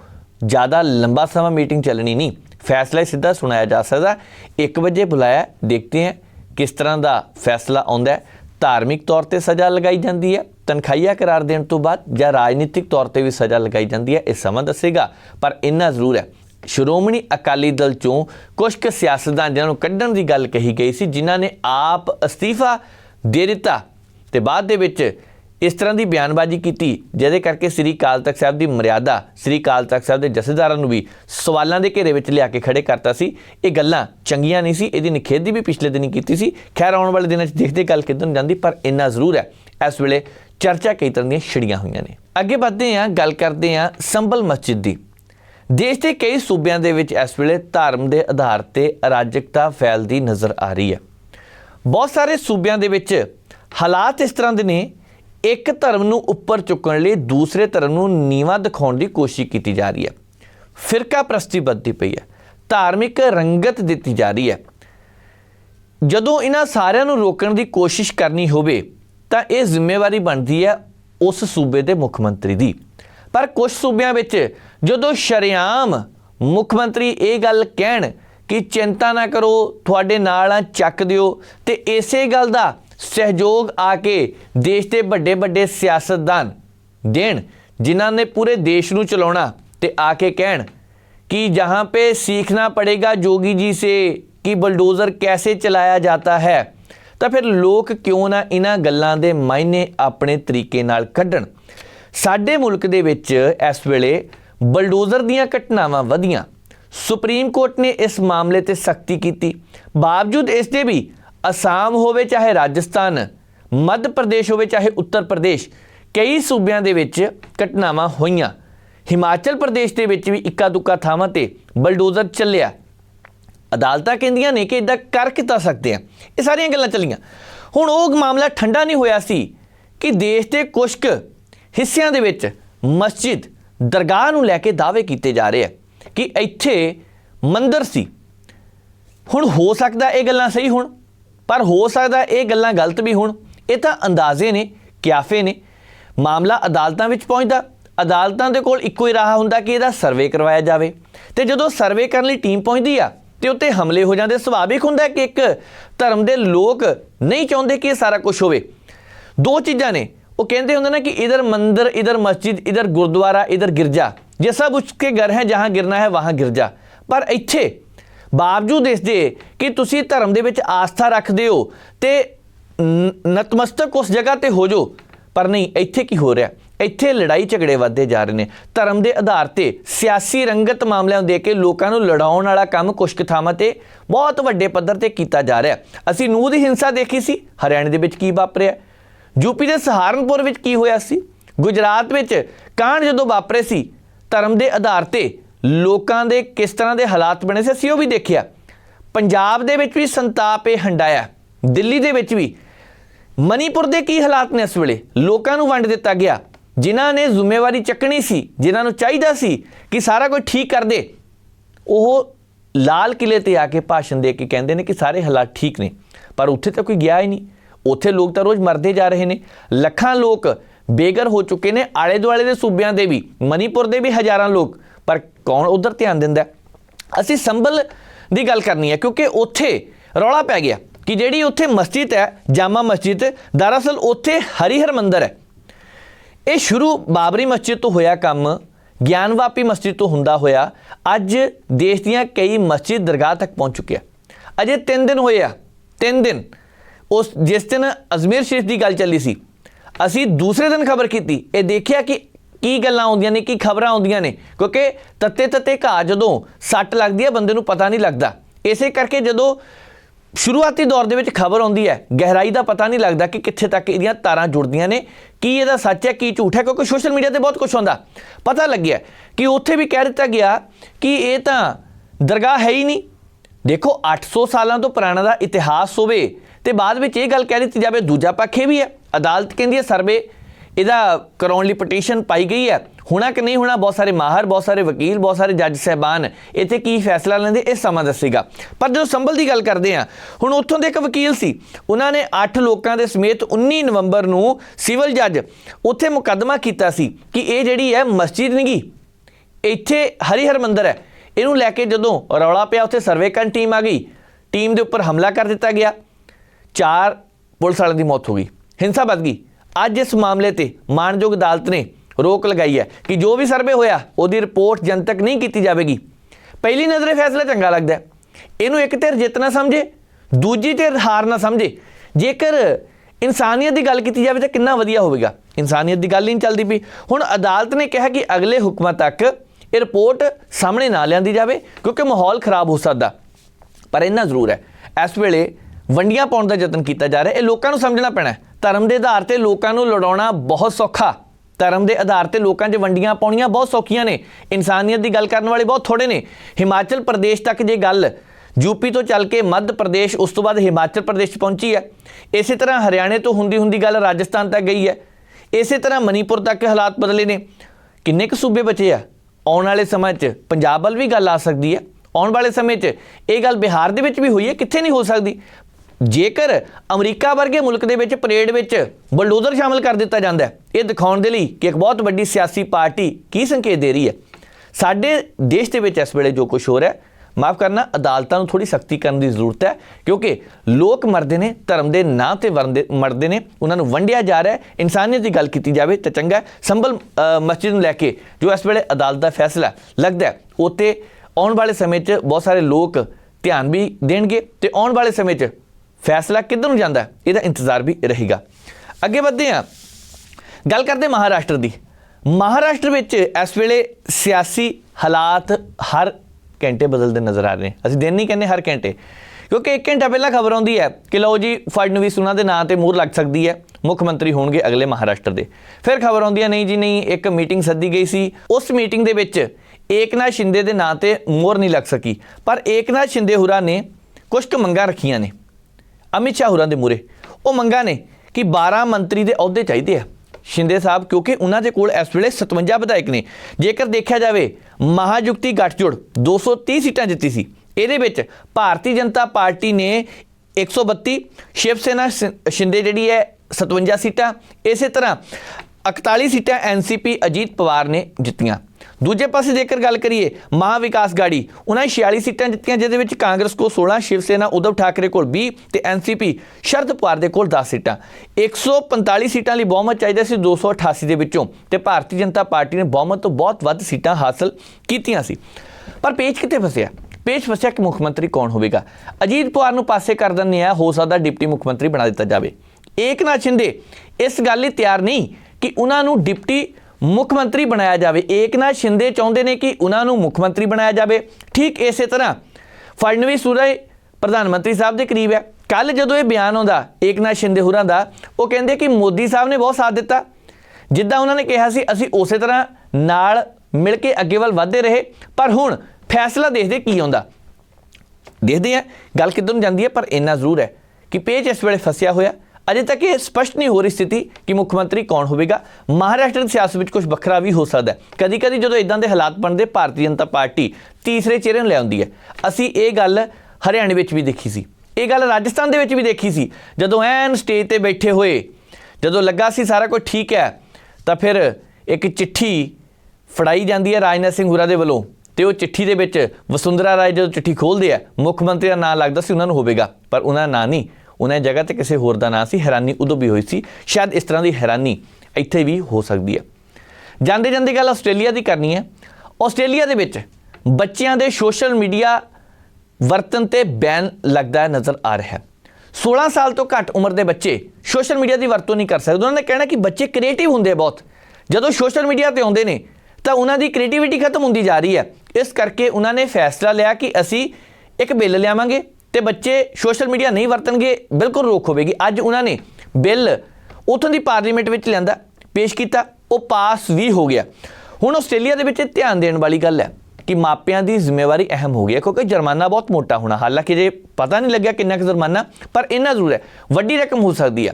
ਜ਼ਿਆਦਾ ਲੰਬਾ ਸਮਾਂ ਮੀਟਿੰਗ ਚੱਲਣੀ ਨਹੀਂ। ਫੈਸਲਾ ਸਿੱਧਾ ਸੁਣਾਇਆ ਜਾ ਸਕਦਾ 1 ਵਜੇ ਬੁਲਾਇਆ, ਦੇਖਦੇ ਹਾਂ ਕਿਸ ਤਰ੍ਹਾਂ ਦਾ ਫੈਸਲਾ ਆਉਂਦਾ ਧਾਰਮਿਕ ਤੌਰ ਤੇ ਸਜ਼ਾ ਲਗਾਈ ਜਾਂਦੀ ਹੈ। ਤਨਖਾਹੀਆ ਕਰਾਰ ਦੇਣ ਤੋਂ ਬਾਅਦ ਜਾਂ ਰਾਜਨੀਤਿਕ ਤੌਰ ਤੇ ਵੀ ਸਜ਼ਾ ਲਗਾਈ ਜਾਂਦੀ ਹੈ। ਇਹ ਸਮਾਂ ਦੱਸੇਗਾ, ਪਰ ਇੰਨਾ ਜ਼ਰੂਰ ਹੈ। ਸ਼੍ਰੋਮਣੀ ਅਕਾਲੀ ਦਲ ਚੋਂ ਕੁਝ ਕੁ ਸਿਆਸਤਦਾਨ ਜਿਨ੍ਹਾਂ ਨੂੰ ਕੱਢਣ ਦੀ ਗੱਲ ਕਹੀ ਗਈ ਸੀ, ਜਿਨ੍ਹਾਂ ਨੇ ਆਪ ਅਸਤੀਫਾ ਦੇ ਦਿੱਤਾ ਤੇ ਬਾਅਦ ਦੇ ਵਿੱਚ ਇਸ ਤਰ੍ਹਾਂ ਦੀ ਬਿਆਨਬਾਜ਼ੀ ਕੀਤੀ, ਜਿਹਦੇ ਕਰਕੇ ਸ੍ਰੀ ਅਕਾਲ ਤਖਤ ਸਾਹਿਬ ਦੀ ਮਰਿਆਦਾ, ਸ੍ਰੀ ਅਕਾਲ ਤਖਤ ਸਾਹਿਬ ਦੇ ਜਥੇਦਾਰਾਂ ਨੂੰ ਵੀ ਸਵਾਲਾਂ ਦੇ ਘੇਰੇ ਵਿੱਚ ਲਿਆ ਕੇ ਖੜੇ ਕਰਤਾ ਸੀ। ਇਹ ਗੱਲਾਂ ਚੰਗੀਆਂ ਨਹੀਂ ਸੀ, ਇਹਦੀ ਨਿਖੇਧੀ ਵੀ ਪਿਛਲੇ ਦਿਨੀ ਕੀਤੀ ਸੀ। ਖੈਰ, ਆਉਣ ਵਾਲੇ ਦਿਨਾਂ 'ਚ ਦੇਖਦੇ ਗੱਲ ਕਿੱਧਰ ਜਾਂਦੀ, ਪਰ ਇੰਨਾ ਜ਼ਰੂਰ ਹੈ, ਇਸ ਵੇਲੇ ਚਰਚਾ ਕਈ ਤਰ੍ਹਾਂ ਦੀਆਂ ਛਿੜੀਆਂ ਹੋਈਆਂ ਨੇ। ਅੱਗੇ ਵਧਦੇ ਹਾਂ, ਗੱਲ ਕਰਦੇ ਹਾਂ ਸੰਭਲ ਮਸਜਿਦ ਦੀ। ਦੇਸ਼ ਦੇ ਕਈ ਸੂਬਿਆਂ ਦੇ ਵਿੱਚ ਇਸ ਵੇਲੇ ਧਰਮ ਦੇ ਆਧਾਰ ਤੇ ਅਰਾਜਕਤਾ ਫੈਲਦੀ ਨਜ਼ਰ ਆ ਰਹੀ ਹੈ। ਬਹੁਤ ਸਾਰੇ ਸੂਬਿਆਂ ਦੇ ਵਿੱਚ ਹਾਲਾਤ ਇਸ ਤਰ੍ਹਾਂ ਦੇ ਨੇ, ਇੱਕ ਧਰਮ ਨੂੰ ਉੱਪਰ ਚੁੱਕਣ ਲਈ ਦੂਸਰੇ ਧਰਮ ਨੂੰ ਨੀਵਾ ਦਿਖਾਉਣ ਦੀ ਕੋਸ਼ਿਸ਼ ਕੀਤੀ ਜਾ ਰਹੀ ਹੈ। ਫਿਰਕਾ ਪ੍ਰਸਤੀ ਵੱਧਦੀ ਪਈ ਹੈ, ਧਾਰਮਿਕ ਰੰਗਤ ਦਿੱਤੀ ਜਾ ਰਹੀ ਹੈ। ਜਦੋਂ ਇਹਨਾਂ ਸਾਰਿਆਂ ਨੂੰ ਰੋਕਣ ਦੀ ਕੋਸ਼ਿਸ਼ ਕਰਨੀ ਹੋਵੇ, ਤਾਂ ਇਹ ਜ਼ਿੰਮੇਵਾਰੀ ਬਣਦੀ ਹੈ ਉਸ ਸੂਬੇ ਦੇ ਮੁੱਖ ਮੰਤਰੀ ਦੀ। ਪਰ ਕੁਝ ਸੂਬਿਆਂ ਵਿੱਚ ਜਦੋਂ ਸ਼ਰੇਆਮ ਮੁੱਖ ਮੰਤਰੀ ਇਹ ਗੱਲ ਕਹਿਣ ਕਿ ਚਿੰਤਾ ਨਾ ਕਰੋ ਤੁਹਾਡੇ ਨਾਲ ਆ ਚੱਕ ਦਿਓ ਤੇ ਇਸੇ ਗੱਲ ਦਾ ਸਹਿਯੋਗ ਆ ਕੇ ਦੇਸ਼ ਦੇ ਵੱਡੇ ਵੱਡੇ ਸਿਆਸਤਦਾਨ ਦੇਣ ਜਿਨ੍ਹਾਂ ਨੇ ਪੂਰੇ ਦੇਸ਼ ਨੂੰ ਚਲਾਉਣਾ ਤੇ ਆ ਕੇ ਕਹਿਣ कि जहां पे सीखना पड़ेगा जोगी जी से कि ਬਲਡੋਜ਼ਰ कैसे ਚਲਾਇਆ ਜਾਂਦਾ ਹੈ ਤਾਂ ਫਿਰ ਲੋਕ ਕਿਉਂ ਨਾ ਇਹਨਾਂ ਗੱਲਾਂ ਦੇ ਮਾਇਨੇ ਆਪਣੇ ਤਰੀਕੇ ਨਾਲ ਕੱਢਣ ਸਾਡੇ ਮੁਲਕ ਦੇ ਵਿੱਚ ਇਸ ਵੇਲੇ ਬਲਡੋਜ਼ਰ ਦੀਆਂ ਘਟਨਾਵਾਂ ਵਧੀਆਂ। ਸੁਪਰੀਮ ਕੋਰਟ ਨੇ ਇਸ ਮਾਮਲੇ ਤੇ ਸਖਤੀ ਕੀਤੀ। ਬਾਵਜੂਦ ਇਸ ਦੇ ਵੀ ਅਸਾਮ ਹੋਵੇ ਚਾਹੇ ਰਾਜਸਥਾਨ, ਮੱਧ ਪ੍ਰਦੇਸ਼ ਹੋਵੇ ਚਾਹੇ ਉੱਤਰ ਪ੍ਰਦੇਸ਼, ਕਈ ਸੂਬਿਆਂ ਦੇ ਵਿੱਚ ਘਟਨਾਵਾਂ ਹੋਈਆਂ। ਹਿਮਾਚਲ ਪ੍ਰਦੇਸ਼ ਦੇ ਵਿੱਚ ਵੀ ਇੱਕਾ ਦੁੱਕਾ ਥਾਵਾਂ ਤੇ ਬਲਡੋਜ਼ਰ ਚੱਲਿਆ। ਅਦਾਲਤਾਂ ਕਹਿੰਦੀਆਂ ਨੇ ਕਿ ਇਦਾਂ ਕਰ ਕਿਤਾ ਸਕਦੇ ਆ? ਇਹ ਸਾਰੀਆਂ ਗੱਲਾਂ ਚੱਲੀਆਂ। ਹੁਣ ਉਹ ਮਾਮਲਾ ਠੰਡਾ ਨਹੀਂ ਹੋਇਆ ਸੀ ਕਿ ਦੇਸ਼ ਦੇ ਕੁਝ ਕੁ ਹਿੱਸਿਆਂ ਦੇ ਵਿੱਚ ਮਸਜਿਦ ਦਰਗਾਹ ਨੂੰ ਲੈ ਕੇ ਦਾਅਵੇ ਕੀਤੇ ਜਾ ਰਹੇ ਆ ਕਿ ਇੱਥੇ ਮੰਦਰ ਸੀ। ਹੁਣ ਹੋ ਸਕਦਾ ਇਹ ਗੱਲਾਂ ਸਹੀ ਹੋਣ, ਪਰ ਹੋ ਸਕਦਾ ਇਹ ਗੱਲਾਂ ਗਲਤ ਵੀ ਹੋਣ। ਇਹ ਤਾਂ ਅੰਦਾਜ਼ੇ ਨੇ, ਕਿਆਫੇ ਨੇ। ਮਾਮਲਾ ਅਦਾਲਤਾਂ ਵਿੱਚ ਪਹੁੰਚਦਾ। ਅਦਾਲਤਾਂ ਦੇ ਕੋਲ ਇੱਕੋ ਹੀ ਰਾਹ ਹੁੰਦਾ ਕਿ ਇਹਦਾ ਸਰਵੇ ਕਰਵਾਇਆ ਜਾਵੇ। ਤੇ ਜਦੋਂ ਸਰਵੇ ਕਰਨ ਲਈ ਟੀਮ ਪਹੁੰਚਦੀ ਆ, ਤੇ ਉੱਤੇ ਹਮਲੇ ਹੋ ਜਾਂਦੇ, ਸੁਭਾਵਿਕ ਹੁੰਦਾ ਕਿ ਇੱਕ ਧਰਮ ਦੇ ਲੋਕ ਨਹੀਂ ਚਾਹੁੰਦੇ ਕਿ ਇਹ ਸਾਰਾ ਕੁਝ ਹੋਵੇ। ਦੋ ਚੀਜ਼ਾਂ ਨੇ। ਉਹ ਕਹਿੰਦੇ ਹੁੰਦੇ ਨਾ ਕਿ ਇਧਰ ਮੰਦਰ, ਇਧਰ ਮਸਜਿਦ, ਇਧਰ ਗੁਰਦੁਆਰਾ, ਇਧਰ ਗਿਰਜਾ। ਜੇ ਸਭ ਉਸਕੇ ਘਰ ਹੈ, ਜਹਾਂ ਗਿਰਨਾ ਹੈ, ਵਹਾਂ ਗਿਰਜਾ। ਪਰ ਇੱਥੇ ਬਾਵਜੂਦ ਇਸ ਦੇ ਕਿ ਤੁਸੀਂ ਧਰਮ ਦੇ ਵਿੱਚ ਆਸਥਾ ਰੱਖਦੇ ਹੋ ਤੇ ਨ- ਨਤਮਸਤਕ ਉਸ ਜਗ੍ਹਾ ਤੇ ਹੋ ਜੋ, ਪਰ ਨਹੀਂ, ਇੱਥੇ ਕੀ ਹੋ ਰਿਹਾ? ਇੱਥੇ ਲੜਾਈ ਝਗੜੇ ਵੱਧਦੇ ਜਾ ਰਹੇ ਨੇ। ਧਰਮ ਦੇ ਆਧਾਰ ਤੇ ਸਿਆਸੀ ਰੰਗਤ ਮਾਮਲਿਆਂ ਨੂੰ ਦੇ ਕੇ ਲੋਕਾਂ ਨੂੰ ਲੜਾਉਣ ਵਾਲਾ ਕੰਮ ਕੁਛ ਕੁ ਥਾਵਾਂ ਤੇ ਬਹੁਤ ਵੱਡੇ ਪੱਧਰ ਤੇ ਕੀਤਾ ਜਾ ਰਿਹਾ। ਅਸੀਂ ਨੂਹ ਦੀ ਹਿੰਸਾ ਦੇਖੀ ਸੀ, ਹਰਿਆਣੇ ਦੇ ਵਿੱਚ ਕੀ ਵਾਪਰਿਆ? ਯੂਪੀ ਦੇ ਸਹਾਰਨਪੁਰ ਵਿੱਚ ਕੀ ਹੋਇਆ ਸੀ? ਗੁਜਰਾਤ ਵਿੱਚ ਕਾਂਡ ਜਦੋਂ ਵਾਪਰੇ ਸੀ, ਧਰਮ ਦੇ ਆਧਾਰ ਤੇ ਲੋਕਾਂ ਦੇ ਕਿਸ ਤਰ੍ਹਾਂ ਦੇ ਹਾਲਾਤ ਬਣੇ ਸੀ ਅਸੀਂ ਉਹ ਵੀ ਦੇਖਿਆ। ਪੰਜਾਬ ਦੇ ਵਿੱਚ ਵੀ ਸੰਤਾਪ ਇਹ ਹੰਡਾਇਆ। ਦਿੱਲੀ ਦੇ ਵਿੱਚ ਵੀ। ਮਨੀਪੁਰ ਦੇ ਕੀ ਹਾਲਾਤ ਨੇ ਇਸ ਵੇਲੇ? ਲੋਕਾਂ ਨੂੰ ਵੰਡ ਦਿੱਤਾ ਗਿਆ। ਜਿਨ੍ਹਾਂ ਨੇ ਜ਼ਿੰਮੇਵਾਰੀ ਚੱਕਣੀ ਸੀ, ਜਿਨ੍ਹਾਂ ਨੂੰ ਚਾਹੀਦਾ ਸੀ ਕਿ ਸਾਰਾ ਕੁਝ ਠੀਕ ਕਰ ਦੇ, ਉਹ ਲਾਲ ਕਿਲੇ ਤੇ ਆ ਕੇ ਭਾਸ਼ਣ ਦੇ ਕੇ ਕਹਿੰਦੇ ਨੇ ਕਿ ਸਾਰੇ ਹਾਲਾਤ ਠੀਕ ਨੇ। ਪਰ ਉੱਥੇ ਤਾਂ ਕੋਈ ਗਿਆ ਹੀ ਨਹੀਂ। ਉੱਥੇ ਲੋਕ ਤਾਂ ਰੋਜ਼ ਮਰਦੇ ਜਾ ਰਹੇ ਨੇ। ਲੱਖਾਂ ਲੋਕ ਬੇਘਰ ਹੋ ਚੁੱਕੇ ਨੇ। ਆਲੇ ਦੁਆਲੇ ਦੇ ਸੂਬਿਆਂ ਦੇ ਵੀ, ਮਨੀਪੁਰ ਦੇ ਵੀ ਹਜ਼ਾਰਾਂ ਲੋਕ। ਪਰ ਕੌਣ ਉਧਰ ਧਿਆਨ ਦਿੰਦਾ ਅਸੀਂ ਸੰਭਲ ਦੀ ਗੱਲ ਕਰਨੀ ਹੈ, ਕਿਉਂਕਿ ਉੱਥੇ ਰੌਲਾ ਪੈ ਗਿਆ ਕਿ ਜਿਹੜੀ ਉੱਥੇ ਮਸਜਿਦ ਹੈ, ਜਾਮਾ ਮਸਜਿਦ, ਦਰਅਸਲ ਉੱਥੇ ਹਰੀਹਰ ਮੰਦਰ ਹੈ। ਇਹ ਸ਼ੁਰੂ ਬਾਬਰੀ ਮਸਜਿਦ ਤੋਂ ਹੋਇਆ ਕੰਮ, ਗਿਆਨਵਾਪੀ ਮਸਜਿਦ ਤੋਂ ਹੁੰਦਾ ਹੋਇਆ। ਅੱਜ ਦੇਸ਼ ਦੀਆਂ ਕਈ ਮਸਜਿਦ ਦਰਗਾਹ ਤੱਕ ਪਹੁੰਚ ਚੁੱਕਿਆ। ਅਜੇ 3 ਦਿਨ ਹੋਏ ਆ। 3 ਦਿਨ। ਉਸ ਜਿਸ ਦਿਨ ਅਜ਼ਮੀਰ ਸ਼ਰੀਫ ਦੀ ਗੱਲ ਚੱਲੀ ਸੀ, ਅਸੀਂ ਦੂਸਰੇ ਦਿਨ ਖਬਰ ਕੀਤੀ, ਇਹ ਦੇਖਿਆ ਕਿ ਕੀ ਗੱਲਾਂ ਆਉਂਦੀਆਂ ਨੇ, ਕੀ ਖਬਰਾਂ ਆਉਂਦੀਆਂ ਨੇ, ਕਿਉਂਕਿ ਤੱਤੇ ਤੱਤੇ ਘਾਹ ਜਦੋਂ ਸੱਟ ਲੱਗਦੀ ਹੈ, ਬੰਦੇ ਨੂੰ ਪਤਾ ਨਹੀਂ ਲੱਗਦਾ। ਇਸੇ ਕਰਕੇ ਜਦੋਂ ਸ਼ੁਰੂਆਤੀ ਦੌਰ ਦੇ ਵਿੱਚ ਖਬਰ ਆਉਂਦੀ ਹੈ, ਗਹਿਰਾਈ ਦਾ ਪਤਾ ਨਹੀਂ ਲੱਗਦਾ ਕਿ ਕਿੱਥੇ ਤੱਕ ਇਹਦੀਆਂ ਤਾਰਾਂ ਜੁੜਦੀਆਂ ਨੇ, ਕੀ ਇਹਦਾ ਸੱਚ ਹੈ, ਕੀ ਝੂਠ ਹੈ, ਕਿਉਂਕਿ ਸੋਸ਼ਲ ਮੀਡੀਆ ਤੇ ਬਹੁਤ ਕੁਝ ਹੁੰਦਾ ਪਤਾ ਲੱਗਿਆ ਕਿ ਉੱਥੇ ਵੀ ਕਹਿ ਦਿੱਤਾ ਗਿਆ ਕਿ ਇਹ ਤਾਂ ਦਰਗਾਹ ਹੈ ਹੀ ਨਹੀਂ। ਦੇਖੋ 800 ਸਾਲਾਂ ਤੋਂ ਪੁਰਾਣਾ ਦਾ ਇਤਿਹਾਸ ਹੋਵੇ ਤੇ ਬਾਅਦ ਵਿੱਚ ਇਹ ਗੱਲ ਕਹਿ ਦਿੱਤੀ ਜਾਵੇ, ਦੂਜਾ ਪੱਖ ਇਹ ਵੀ ਹੈ, ਅਦਾਲਤ ਕਹਿੰਦੀ ਹੈ, ਸਰਵੇ ਇਹਦਾ ਕਰਾਉਣ ਲਈ ਪਟੀਸ਼ਨ ਪਾਈ ਗਈ ਹੈ। ਹੋਣਾ ਕਿ ਨਹੀਂ ਹੋਣਾ, ਬਹੁਤ ਸਾਰੇ ਮਾਹਰ, ਬਹੁਤ ਸਾਰੇ ਵਕੀਲ, ਬਹੁਤ ਸਾਰੇ ਜੱਜ ਸਹਿਬਾਨ ਇੱਥੇ ਕੀ ਫੈਸਲਾ ਲੈਂਦੇ, ਇਹ ਸਮਾਂ ਦੱਸੇਗਾ। ਪਰ ਜਦੋਂ ਸੰਭਲ ਦੀ ਗੱਲ ਕਰਦੇ ਆ ਹੁਣ ਉੱਥੋਂ ਦੇ ਇੱਕ ਵਕੀਲ ਸੀ, ਉਹਨਾਂ ਨੇ 8 ਲੋਕਾਂ ਦੇ ਸਮੇਤ 19 ਨਵੰਬਰ ਨੂੰ ਸਿਵਲ ਜੱਜ ਉੱਥੇ ਮੁਕੱਦਮਾ ਕੀਤਾ ਸੀ ਕਿ ਇਹ ਜਿਹੜੀ ਹੈ ਮਸਜਿਦ ਨਹੀਂਗੀ ਇੱਥੇ ਹਰੀਹਰ ਮੰਦਰ ਹੈ। ਇਹਨੂੰ ਲੈ ਕੇ ਜਦੋਂ ਰੌਲਾ ਪਿਆ, ਉੱਥੇ ਸਰਵੇ ਕਰਨ ਟੀਮ ਆ ਗਈ। ਟੀਮ ਦੇ ਉੱਪਰ ਹਮਲਾ ਕਰ ਦਿੱਤਾ ਗਿਆ। ਚਾਰ ਪੁਲਿਸ ਵਾਲਿਆਂ ਦੀ ਮੌਤ ਹੋ ਗਈ। ਹਿੰਸਾ ਵੱਧ ਗਈ। ਅੱਜ ਇਸ ਮਾਮਲੇ ਤੇ ਮਾਨਯੋਗ ਅਦਾਲਤ ਨੇ ਰੋਕ ਲਗਾਈ ਹੈ ਕਿ ਜੋ ਵੀ ਸਰਵੇ ਹੋਇਆ, ਉਹਦੀ ਰਿਪੋਰਟ ਜਨਤਕ ਨਹੀਂ ਕੀਤੀ ਜਾਵੇਗੀ। ਪਹਿਲੀ ਨਜ਼ਰੇ ਫੈਸਲਾ ਚੰਗਾ ਲੱਗਦਾ ਇਹਨੂੰ ਇੱਕ ਧਿਰ ਜਿੱਤ ਨਾ ਸਮਝੇ, ਦੂਜੀ ਧਿਰ ਹਾਰ ਨਾ ਸਮਝੇ। ਜੇਕਰ ਇਨਸਾਨੀਅਤ ਦੀ ਗੱਲ ਕੀਤੀ ਜਾਵੇ ਤਾਂ ਕਿੰਨਾ ਵਧੀਆ ਹੋਵੇਗਾ। ਇਨਸਾਨੀਅਤ ਦੀ ਗੱਲ ਨਹੀਂ ਚੱਲਦੀ ਪਈ। ਹੁਣ ਅਦਾਲਤ ਨੇ ਕਿਹਾ ਕਿ ਅਗਲੇ ਹੁਕਮਾਂ ਤੱਕ ਇਹ ਰਿਪੋਰਟ ਸਾਹਮਣੇ ਨਾ ਲਿਆਂਦੀ ਜਾਵੇ, ਕਿਉਂਕਿ ਮਾਹੌਲ ਖਰਾਬ ਹੋ ਸਕਦਾ। ਪਰ ਇੰਨਾ ਜ਼ਰੂਰ ਹੈ। ਇਸ ਵੇਲੇ ਵੰਡੀਆਂ ਪਾਉਣ ਦਾ ਯਤਨ ਕੀਤਾ ਜਾ ਰਿਹਾ। ਇਹ ਲੋਕਾਂ ਨੂੰ ਸਮਝਣਾ ਪੈਣਾ ਧਰਮ ਦੇ ਆਧਾਰ ਤੇ ਲੋਕਾਂ ਨੂੰ ਲੜਾਉਣਾ ਬਹੁਤ ਸੌਖਾ। ਧਰਮ ਦੇ ਆਧਾਰ ਤੇ ਲੋਕਾਂ 'ਚ ਵੰਡੀਆਂ ਪਾਉਣੀਆਂ ਬਹੁਤ ਸੌਖੀਆਂ ਨੇ। ਇਨਸਾਨੀਅਤ ਦੀ ਗੱਲ ਕਰਨ ਵਾਲੇ ਬਹੁਤ ਥੋੜੇ ਨੇ। ਹਿਮਾਚਲ ਪ੍ਰਦੇਸ਼ ਤੱਕ ਜੇ ਗੱਲ ਯੂਪੀ ਤੋਂ ਚੱਲ ਕੇ ਮੱਧ ਪ੍ਰਦੇਸ਼, ਉਸ ਤੋਂ ਬਾਅਦ ਹਿਮਾਚਲ ਪ੍ਰਦੇਸ਼ 'ਚ ਪਹੁੰਚੀ ਹੈ। ਇਸੇ ਤਰ੍ਹਾਂ ਹਰਿਆਣੇ ਤੋਂ ਹੁੰਦੀ ਹੁੰਦੀ ਗੱਲ ਰਾਜਸਥਾਨ ਤੱਕ ਗਈ ਹੈ। ਇਸੇ ਤਰ੍ਹਾਂ ਮਨੀਪੁਰ ਤੱਕ ਹਾਲਾਤ ਬਦਲੇ ਨੇ। ਕਿੰਨੇ ਕੁ ਸੂਬੇ ਬਚੇ ਆ? ਆਉਣ ਵਾਲੇ ਸਮੇਂ 'ਚ ਪੰਜਾਬ ਵੱਲ ਵੀ ਗੱਲ ਆ ਸਕਦੀ ਹੈ। ਆਉਣ ਵਾਲੇ ਸਮੇਂ 'ਚ ਇਹ ਗੱਲ ਬਿਹਾਰ ਦੇ ਵਿੱਚ ਵੀ ਹੋਈ ਹੈ, ਕਿੱਥੇ ਨਹੀਂ ਹੋ ਸਕਦੀ। ਜੇਕਰ ਅਮਰੀਕਾ ਵਰਗੇ ਮੁਲਕ ਦੇ ਵਿੱਚ ਪਰੇਡ ਵਿੱਚ ਬਲਡੋਜ਼ਰ ਸ਼ਾਮਲ ਕਰ ਦਿੱਤਾ ਜਾਂਦਾ ਹੈ, ਇਹ ਦਿਖਾਉਣ ਦੇ ਲਈ ਕਿ ਇੱਕ ਬਹੁਤ ਵੱਡੀ ਸਿਆਸੀ ਪਾਰਟੀ ਕੀ ਸੰਕੇਤ ਦੇ ਰਹੀ ਹੈ। ਸਾਡੇ ਦੇਸ਼ ਦੇ ਵਿੱਚ ਇਸ ਵੇਲੇ ਜੋ ਕੁਝ ਹੋ ਰਿਹਾ ਹੈ, ਮਾਫ ਕਰਨਾ, ਅਦਾਲਤਾਂ ਨੂੰ ਥੋੜੀ ਸਖਤੀ ਕਰਨ ਦੀ ਜ਼ਰੂਰਤ ਹੈ, ਕਿਉਂਕਿ ਲੋਕ ਮਰਦੇ ਨੇ, ਧਰਮ ਦੇ ਨਾਂ ਤੇ ਵਰਦੇ, ਮਰਦੇ ਨੇ, ਉਹਨਾਂ ਨੂੰ ਵੰਡਿਆ ਜਾ ਰਿਹਾ ਹੈ। ਇਨਸਾਨੀਅਤ ਦੀ ਗੱਲ ਕੀਤੀ ਜਾਵੇ ਤਾਂ ਚੰਗਾ ਸੰਭਲ ਮਸਜਿਦ ਨੂੰ ਲੈ ਕੇ ਜੋ ਇਸ ਵੇਲੇ ਅਦਾਲਤ ਦਾ ਫੈਸਲਾ ਲੱਗਦਾ ਹੈ ਉਤੇ ਆਉਣ ਵਾਲੇ ਸਮੇਂ 'ਚ ਬਹੁਤ ਸਾਰੇ ਲੋਕ ਧਿਆਨ ਵੀ ਦੇਣਗੇ ਤੇ ਆਉਣ ਵਾਲੇ ਸਮੇਂ 'ਚ ਫੈਸਲਾ ਕਿੱਧਰ ਨੂੰ ਜਾਂਦਾ ਇਹਦਾ ਇੰਤਜ਼ਾਰ ਵੀ ਰਹੇਗਾ। ਅੱਗੇ ਵਧਦੇ ਹਾਂ। ਗੱਲ ਕਰਦੇ ਮਹਾਰਾਸ਼ਟਰ ਦੀ। ਮਹਾਰਾਸ਼ਟਰ ਵਿੱਚ ਇਸ ਵੇਲੇ ਸਿਆਸੀ ਹਾਲਾਤ ਹਰ ਘੰਟੇ ਬਦਲਦੇ ਨਜ਼ਰ ਆ ਰਹੇ ਨੇ। ਅਸੀਂ ਦਿਨ ਨਹੀਂ ਕਹਿੰਦੇ, ਹਰ ਘੰਟੇ। ਕਿਉਂਕਿ ਇੱਕ ਘੰਟਾ ਪਹਿਲਾਂ ਖਬਰ ਆਉਂਦੀ ਹੈ ਕਿ ਲਓ ਜੀ ਫੜਨਵੀਸ ਉਹਨਾਂ ਦੇ ਨਾਂ ਤੇ ਮੂਹਰ ਲੱਗ ਸਕਦੀ ਹੈ। ਮੁੱਖ ਮੰਤਰੀ ਹੋਣਗੇ ਅਗਲੇ ਮਹਾਰਾਸ਼ਟਰ ਦੇ। ਫਿਰ ਖਬਰ ਆਉਂਦੀ ਹੈ, ਨਹੀਂ ਜੀ, ਨਹੀਂ, ਇੱਕ ਮੀਟਿੰਗ ਸੱਦੀ ਗਈ ਸੀ। ਉਸ ਮੀਟਿੰਗ ਦੇ ਵਿੱਚ ਏਕਨਾਥ ਸ਼ਿੰਦੇ ਦੇ ਨਾਂ ਤੇ ਮੋਹਰ ਨਹੀਂ ਲੱਗ ਸਕੀ। ਪਰ ਏਕਨਾਥ ਸ਼ਿੰਦੇ ਹੁਰਾ ਨੇ ਕੁਝ ਕੁ ਮੰਗਾਂ ਰੱਖੀਆਂ ਨੇ। ਅਮਿਤ ਸ਼ਾਹ ਹੋਰਾਂ ਦੇ ਮੂਰੇ ਉਹ ਮੰਗਾਂ ਨੇ ਕਿ 12 ਮੰਤਰੀ ਦੇ ਅਹੁਦੇ ਚਾਹੀਦੇ ਆ। ਸ਼ਿੰਦੇ ਸਾਹਿਬ, ਕਿਉਂਕਿ ਉਹਨਾਂ ਦੇ ਕੋਲ ਇਸ ਵੇਲੇ 57 ਵਿਧਾਇਕ ਨੇ। ਜੇਕਰ ਦੇਖਿਆ ਜਾਵੇ, ਮਹਾਯੁਕਤੀ ਗੱਠਜੋੜ 230 ਸੀਟਾਂ ਜਿੱਤੀ ਸੀ। ਇਹਦੇ ਵਿੱਚ ਭਾਰਤੀ ਜਨਤਾ ਪਾਰਟੀ ਨੇ 132 ਸ਼ਿਵ ਸੈਨਾ ਸ਼ਿ- ਸ਼ਿੰਦੇ ਜਿਹੜੀ ਹੈ 57 ਸੀਟਾਂ। ਇਸੇ ਤਰ੍ਹਾਂ 41 ਸੀਟਾਂ ਐਨਸੀਪੀ ਅਜੀਤ ਪਵਾਰ ਨੇ ਜਿੱਤੀਆਂ। ਦੂਜੇ ਪਾਸੇ ਜੇਕਰ ਗੱਲ ਕਰੀਏ ਮਹਾ ਵਿਕਾਸ ਗਾੜੀ, ਉਹਨਾਂ ਨੇ 46 ਸੀਟਾਂ ਜਿੱਤੀਆਂ, ਜਿਹਦੇ ਵਿੱਚ ਕਾਂਗਰਸ ਕੋਲ 16 ਸ਼ਿਵ ਸੈਨਾ ਉद्धਵ ਠਾਕਰੇ ਕੋਲ 20 ਤੇ ਐਨਸੀਪੀ ਸ਼ਰਦ ਪਵਾਰ ਦੇ ਕੋਲ 10 ਸੀਟਾਂ। 145 ਸੀਟਾਂ ਲਈ ਬਹੁਮਤ ਚਾਹੀਦਾ ਸੀ 288 ਦੇ ਵਿੱਚੋਂ ਤੇ ਭਾਰਤੀ ਜਨਤਾ ਪਾਰਟੀ ਨੇ ਬਹੁਮਤ ਤੋਂ ਬਹੁਤ ਵੱਧ ਸੀਟਾਂ ਹਾਸਲ ਕੀਤੀਆਂ ਸੀ। ਪਰ ਪੇਚ ਕਿੱਥੇ ਫਸਿਆ? ਪੇਚ ਫਸਿਆ ਕਿ ਮੁੱਖ ਮੰਤਰੀ ਕੌਣ ਹੋਵੇਗਾ? ਅਜੀਤ ਪਵਾਰ ਨੂੰ ਪਾਸੇ ਕਰ ਦਿੰਦੇ ਆ ਹੋ ਸਕਦਾ ਡਿਪਟੀ ਮੁੱਖ ਮੰਤਰੀ ਬਣਾ ਦਿੱਤਾ ਜਾਵੇ। ਏਕਨਾਥ ਸ਼ਿੰਦੇ, ਇਸ ਗੱਲ ਲਈ ਤਿਆਰ ਨਹੀਂ। ਕਿ ਉਹਨਾਂ ਨੂੰ ਡਿਪਟੀ ਮੁੱਖ ਮੰਤਰੀ ਬਣਾਇਆ ਜਾਵੇ। ਏਕਨਾਥ ਸ਼ਿੰਦੇ ਚਾਹੁੰਦੇ ਨੇ ਕਿ ਉਹਨਾਂ ਨੂੰ ਮੁੱਖ ਮੰਤਰੀ ਬਣਾਇਆ ਜਾਵੇ। ਠੀਕ ਇਸੇ ਤਰ੍ਹਾਂ ਫੜਨਵੀਸ ਸੂਰੇ ਪ੍ਰਧਾਨ ਮੰਤਰੀ ਸਾਹਿਬ ਦੇ ਕਰੀਬ ਹੈ। ਕੱਲ ਜਦੋਂ ਇਹ ਬਿਆਨ ਆਉਂਦਾ ਏਕਨਾਥ ਸ਼ਿੰਦੇ ਹੋਰਾਂ ਦਾ, ਉਹ ਕਹਿੰਦੇ ਕਿ ਮੋਦੀ ਸਾਹਿਬ ਨੇ ਬਹੁਤ ਸਾਥ ਦਿੱਤਾ। ਜਿੱਦਾਂ ਉਹਨਾਂ ਨੇ ਕਿਹਾ ਸੀ, ਅਸੀਂ ਉਸੇ ਤਰ੍ਹਾਂ ਨਾਲ ਮਿਲ ਕੇ ਅੱਗੇ ਵੱਲ ਵਧਦੇ ਰਹੇ, ਪਰ ਹੁਣ ਫੈਸਲਾ ਦੇਖਦੇ ਕੀ ਆਉਂਦਾ। ਦੇਖਦੇ ਆ ਗੱਲ ਕਿੱਧਰ ਨੂੰ ਜਾਂਦੀ ਹੈ, ਪਰ ਇੰਨਾ ਜ਼ਰੂਰ ਹੈ ਕਿ ਪੇਜ ਇਸ ਵੇਲੇ ਫਸਿਆ ਹੋਇਆ। ਅਜੇ ਤੱਕ ਇਹ ਸਪਸ਼ਟ ਨਹੀਂ ਹੋ ਰਹੀ ਸਥਿਤੀ ਕਿ ਮੁੱਖ ਮੰਤਰੀ ਕੌਣ ਹੋਵੇਗਾ। ਮਹਾਰਾਸ਼ਟਰ ਦੀ ਸਿਆਸਤ ਵਿੱਚ ਕੁਝ ਵੱਖਰਾ ਵੀ ਹੋ ਸਕਦਾ ਹੈ। ਕਦੀ ਕਦੀ ਜਦੋਂ ਇਦਾਂ ਦੇ ਹਾਲਾਤ ਬਣਦੇ, ਭਾਰਤੀ ਜਨਤਾ ਪਾਰਟੀ ਤੀਸਰੇ ਚਿਹਰੇ ਨੂੰ ਲਿਆਉਂਦੀ ਹੈ। ਅਸੀਂ ਇਹ ਗੱਲ ਹਰਿਆਣੇ ਵਿੱਚ ਵੀ ਦੇਖੀ ਸੀ। ਇਹ ਗੱਲ ਰਾਜਸਥਾਨ ਦੇ ਵਿੱਚ ਵੀ ਦੇਖੀ ਸੀ। ਜਦੋਂ ਐਨ ਸਟੇਜ ਤੇ ਬੈਠੇ ਹੋਏ, ਜਦੋਂ ਲੱਗਾ ਸੀ ਸਾਰਾ ਕੁਝ ਠੀਕ ਹੈ, ਤਾਂ ਫਿਰ ਇੱਕ ਚਿੱਠੀ ਫੜਾਈ ਜਾਂਦੀ ਹੈ ਰਾਜਨਾਥ ਸਿੰਘ ਹੁਰਾ ਦੇ ਵੱਲੋਂ ਤੇ ਉਹ ਚਿੱਠੀ ਦੇ ਵਿੱਚ ਵਸੁੰਧਰਾ ਰਾਏ ਜਦੋਂ ਚਿੱਠੀ ਖੋਲਦੇ ਆ, ਮੁੱਖ ਮੰਤਰੀ ਦਾ ਨਾਂ ਲੱਗਦਾ ਸੀ ਉਹਨਾਂ ਨੂੰ ਹੋਵੇਗਾ, ਪਰ ਉਹਨਾਂ ਦਾ ਨਾਂ ਨਹੀਂ। ਉਹਨਾਂ ਦੀ ਜਗ੍ਹਾ ਤੇ ਕਿਸੇ ਹੋਰ ਦਾ ਨਾਂ ਸੀ, ਹੈਰਾਨੀ ਉਦੋਂ ਵੀ ਹੋਈ ਸੀ, ਸ਼ਾਇਦ ਇਸ ਤਰ੍ਹਾਂ ਦੀ ਹੈਰਾਨੀ ਇੱਥੇ ਵੀ ਹੋ ਸਕਦੀ ਹੈ। ਜਾਂਦੇ ਜਾਂਦੇ ਗੱਲ ਆਸਟ੍ਰੇਲੀਆ ਦੀ ਕਰਨੀ ਹੈ। ਆਸਟ੍ਰੇਲੀਆ ਦੇ ਵਿੱਚ ਬੱਚਿਆਂ ਦੇ ਸੋਸ਼ਲ ਮੀਡੀਆ ਵਰਤਨ ਤੇ ਬੈਨ ਲੱਗਦਾ ਨਜ਼ਰ ਆ ਰਿਹਾ ਹੈ। 16 ਸਾਲ ਤੋਂ ਘੱਟ ਉਮਰ ਦੇ ਬੱਚੇ ਸੋਸ਼ਲ ਮੀਡੀਆ ਦੀ ਵਰਤੋਂ ਨਹੀਂ ਕਰ ਸਕਦੇ। ਉਹਨਾਂ ਨੇ ਕਹਿਣਾ ਕਿ ਬੱਚੇ ਕ੍ਰੀਏਟਿਵ ਹੁੰਦੇ ਆ ਬਹੁਤ। ਜਦੋਂ ਸੋਸ਼ਲ ਮੀਡੀਆ ਤੇ ਆਉਂਦੇ ਨੇ, ਤਾਂ ਉਹਨਾਂ ਦੀ ਕ੍ਰੀਏਟੀਵਿਟੀ ਖਤਮ ਹੁੰਦੀ ਜਾ ਰਹੀ ਹੈ। ਇਸ ਕਰਕੇ ਉਹਨਾਂ ਨੇ ਫੈਸਲਾ ਲਿਆ ਕਿ ਅਸੀਂ ਇੱਕ ਬਿੱਲ ਲਿਆਵਾਂਗੇ। ਤੇ ਬੱਚੇ ਸੋਸ਼ਲ ਮੀਡੀਆ ਨਹੀਂ ਵਰਤਣਗੇ, ਬਿਲਕੁਲ ਰੋਕ ਹੋਵੇਗੀ। ਅੱਜ ਉਹਨਾਂ ਨੇ ਬਿੱਲ ਉਥੋਂ ਦੀ ਪਾਰਲੀਮੈਂਟ ਵਿੱਚ ਲਿਆਂਦਾ, ਪੇਸ਼ ਕੀਤਾ, ਉਹ ਪਾਸ ਵੀ ਹੋ ਗਿਆ। ਹੁਣ ਆਸਟ੍ਰੇਲੀਆ ਦੇ ਵਿੱਚ ਇਹ ਧਿਆਨ ਦੇਣ ਵਾਲੀ ਗੱਲ ਹੈ ਕਿ ਮਾਪਿਆਂ ਦੀ ਜ਼ਿੰਮੇਵਾਰੀ ਅਹਿਮ ਹੋ ਗਈ ਹੈ, ਕਿਉਂਕਿ ਜੁਰਮਾਨਾ ਬਹੁਤ ਮੋਟਾ ਹੋਣਾ। ਹਾਲਾਂਕਿ ਜੇ ਪਤਾ ਨਹੀਂ ਲੱਗਿਆ ਕਿੰਨਾ ਕੁ ਜੁਰਮਾਨਾ, ਪਰ ਇੰਨਾ ਜ਼ਰੂਰ ਹੈ। ਵੱਡੀ ਰਕਮ ਹੋ ਸਕਦੀ ਹੈ।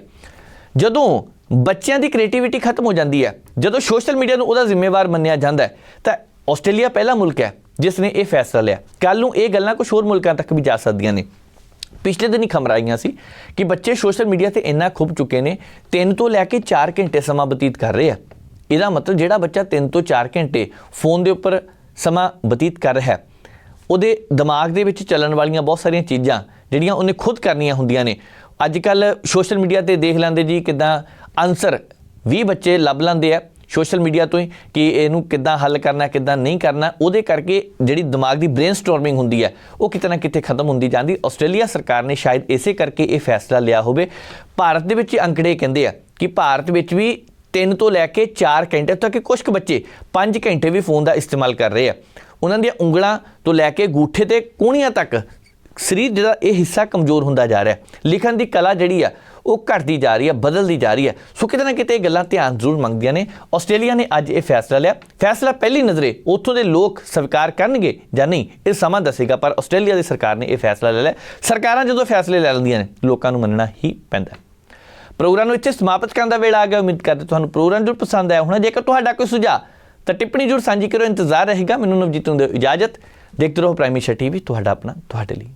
ਜਦੋਂ ਬੱਚਿਆਂ ਦੀ ਕ੍ਰੀਏਟੀਵਿਟੀ ਖਤਮ ਹੋ ਜਾਂਦੀ ਹੈ, ਜਦੋਂ ਸੋਸ਼ਲ ਮੀਡੀਆ ਨੂੰ ਉਹਦਾ ਜ਼ਿੰਮੇਵਾਰ ਮੰਨਿਆ ਜਾਂਦਾ ਹੈ, ਤਾਂ ਆਸਟ੍ਰੇਲੀਆ ਪਹਿਲਾ ਮੁਲਕ ਹੈ। ਜਿਸ ਨੇ ਇਹ ਫੈਸਲਾ ਲਿਆ। ਕੱਲ ਨੂੰ ਇਹ ਗੱਲਾਂ ਕੁਝ ਹੋਰ ਮੁਲਕਾਂ ਤੱਕ ਵੀ ਜਾ ਸਕਦੀਆਂ ਨੇ। ਪਿਛਲੇ ਦਿਨ ਹੀ ਖਬਰਾਂ ਆਈਆਂ ਸੀ ਕਿ ਬੱਚੇ ਸੋਸ਼ਲ ਮੀਡੀਆ ਤੇ ਇੰਨਾ ਖੁੱਬ ਚੁੱਕੇ ਨੇ 3 ਤੋਂ ਲੈ ਕੇ 4 ਘੰਟੇ ਸਮਾਂ ਬਤੀਤ ਕਰ ਰਹੇ ਆ। ਇਹਦਾ ਮਤਲਬ ਜਿਹੜਾ ਬੱਚਾ 3 ਤੋਂ 4 ਘੰਟੇ ਫੋਨ ਦੇ ਉੱਪਰ ਸਮਾਂ ਬਤੀਤ ਕਰ ਰਿਹਾ ਹੈ, ਉਹਦੇ ਦਿਮਾਗ ਦੇ ਵਿੱਚ ਚੱਲਣ ਵਾਲੀਆਂ ਬਹੁਤ ਸਾਰੀਆਂ ਚੀਜ਼ਾਂ ਜਿਹੜੀਆਂ ਉਹਨੇ ਖੁਦ ਕਰਨੀਆਂ ਹੁੰਦੀਆਂ ਨੇ। ਅੱਜ ਕੱਲ ਸੋਸ਼ਲ ਮੀਡੀਆ ਤੇ ਦੇਖ ਲੈਂਦੇ ਜੀ ਕਿਦਾਂ ਆਨਸਰ 20 ਬੱਚੇ ਲੱਭ ਲੈਂਦੇ ਆ। ਸੋਸ਼ਲ ਮੀਡੀਆ ਤੋਂ ਹੀ ਕਿ ਇਹਨੂੰ ਕਿੱਦਾਂ ਹੱਲ ਕਰਨਾ, ਕਿੱਦਾਂ ਨਹੀਂ ਕਰਨਾ, ਉਹਦੇ ਕਰਕੇ ਜਿਹੜੀ ਦਿਮਾਗ ਦੀ ਬ੍ਰੇਨਸਟਾਰਮਿੰਗ ਹੁੰਦੀ ਹੈ, ਉਹ ਕਿਤੇ ਨਾ ਕਿਤੇ ਖਤਮ ਹੁੰਦੀ ਜਾਂਦੀ। ਆਸਟ੍ਰੇਲੀਆ ਸਰਕਾਰ ਨੇ ਸ਼ਾਇਦ ਇਸੇ ਕਰਕੇ ਇਹ ਫੈਸਲਾ ਲਿਆ ਹੋਵੇ। ਭਾਰਤ ਦੇ ਵਿੱਚ ਅੰਕੜੇ ਕਹਿੰਦੇ ਆ ਕਿ ਭਾਰਤ ਵਿੱਚ ਵੀ 3 ਤੋਂ ਲੈ ਕੇ 4 ਘੰਟੇ ਤੱਕ ਕਿ ਕੁਝ ਕੁ ਬੱਚੇ 5 ਘੰਟੇ ਵੀ ਫੋਨ ਦਾ ਇਸਤੇਮਾਲ ਕਰ ਰਹੇ ਆ। ਉਹਨਾਂ ਦੀਆਂ ਉਂਗਲਾਂ ਤੋਂ ਲੈ ਕੇ ਗੂਠੇ ਤੇ ਕੂਣੀਆਂ ਤੱਕ ਸਰੀਰ ਜਿਹੜਾ ਇਹ ਹਿੱਸਾ ਕਮਜ਼ੋਰ ਹੁੰਦਾ ਜਾ ਰਿਹਾ। ਲਿਖਣ ਦੀ ਕਲਾ ਜਿਹੜੀ ਆ ਉਹ ਘਟਦੀ ਜਾ ਰਹੀ ਹੈ, ਬਦਲਦੀ ਜਾ ਰਹੀ ਹੈ। ਸੋ ਕਿਤੇ ਨਾ ਕਿਤੇ ਇਹ ਗੱਲਾਂ ਧਿਆਨ ਜ਼ਰੂਰ ਮੰਗਦੀਆਂ ਨੇ। ਆਸਟ੍ਰੇਲੀਆ ਨੇ ਅੱਜ ਇਹ ਫੈਸਲਾ ਲਿਆ। ਫੈਸਲਾ ਪਹਿਲੀ ਨਜ਼ਰੇ ਉੱਥੋਂ ਦੇ ਲੋਕ ਸਵੀਕਾਰ ਕਰਨਗੇ ਜਾਂ ਨਹੀਂ, ਇਹ ਸਮਾਂ ਦੱਸੇਗਾ, ਪਰ ਆਸਟ੍ਰੇਲੀਆ ਦੀ ਸਰਕਾਰ ਨੇ ਇਹ ਫੈਸਲਾ ਲੈ ਲਿਆ। ਸਰਕਾਰਾਂ ਜਦੋਂ ਫੈਸਲੇ ਲੈ ਲੈਂਦੀਆਂ ਨੇ, ਲੋਕਾਂ ਨੂੰ ਮੰਨਣਾ ਹੀ ਪੈਂਦਾ ਹੈ। ਪ੍ਰੋਗਰਾਮ ਨੂੰ ਇੱਥੇ ਸਮਾਪਤ ਕਰਨ ਦਾ ਵੇਲਾ ਆ ਗਿਆ। ਉਮੀਦ ਕਰਦੇ ਤੁਹਾਨੂੰ ਪ੍ਰੋਗਰਾਮ ਜਰੂਰ ਪਸੰਦ ਆਇਆ ਹੋਣਾ। ਜੇਕਰ ਤੁਹਾਡਾ ਕੋਈ ਸੁਝਾਅ, ਤਾਂ ਟਿੱਪਣੀ ਜਰੂਰ ਸਾਂਝੀ ਕਰੋ। ਇੰਤਜ਼ਾਰ ਰਹੇਗਾ। ਮੈਨੂੰ ਨਵਜੀਤ ਨੂੰ ਦਿਓ ਇਜਾਜ਼ਤ। ਦੇਖਦੇ ਰਹੋ ਪ੍ਰਾਈਮ ਮਿਸ਼ਨ ਟੀਵੀ। ਤੁਹਾਡਾ ਆਪਣਾ, ਤੁਹਾਡੇ ਲਈ।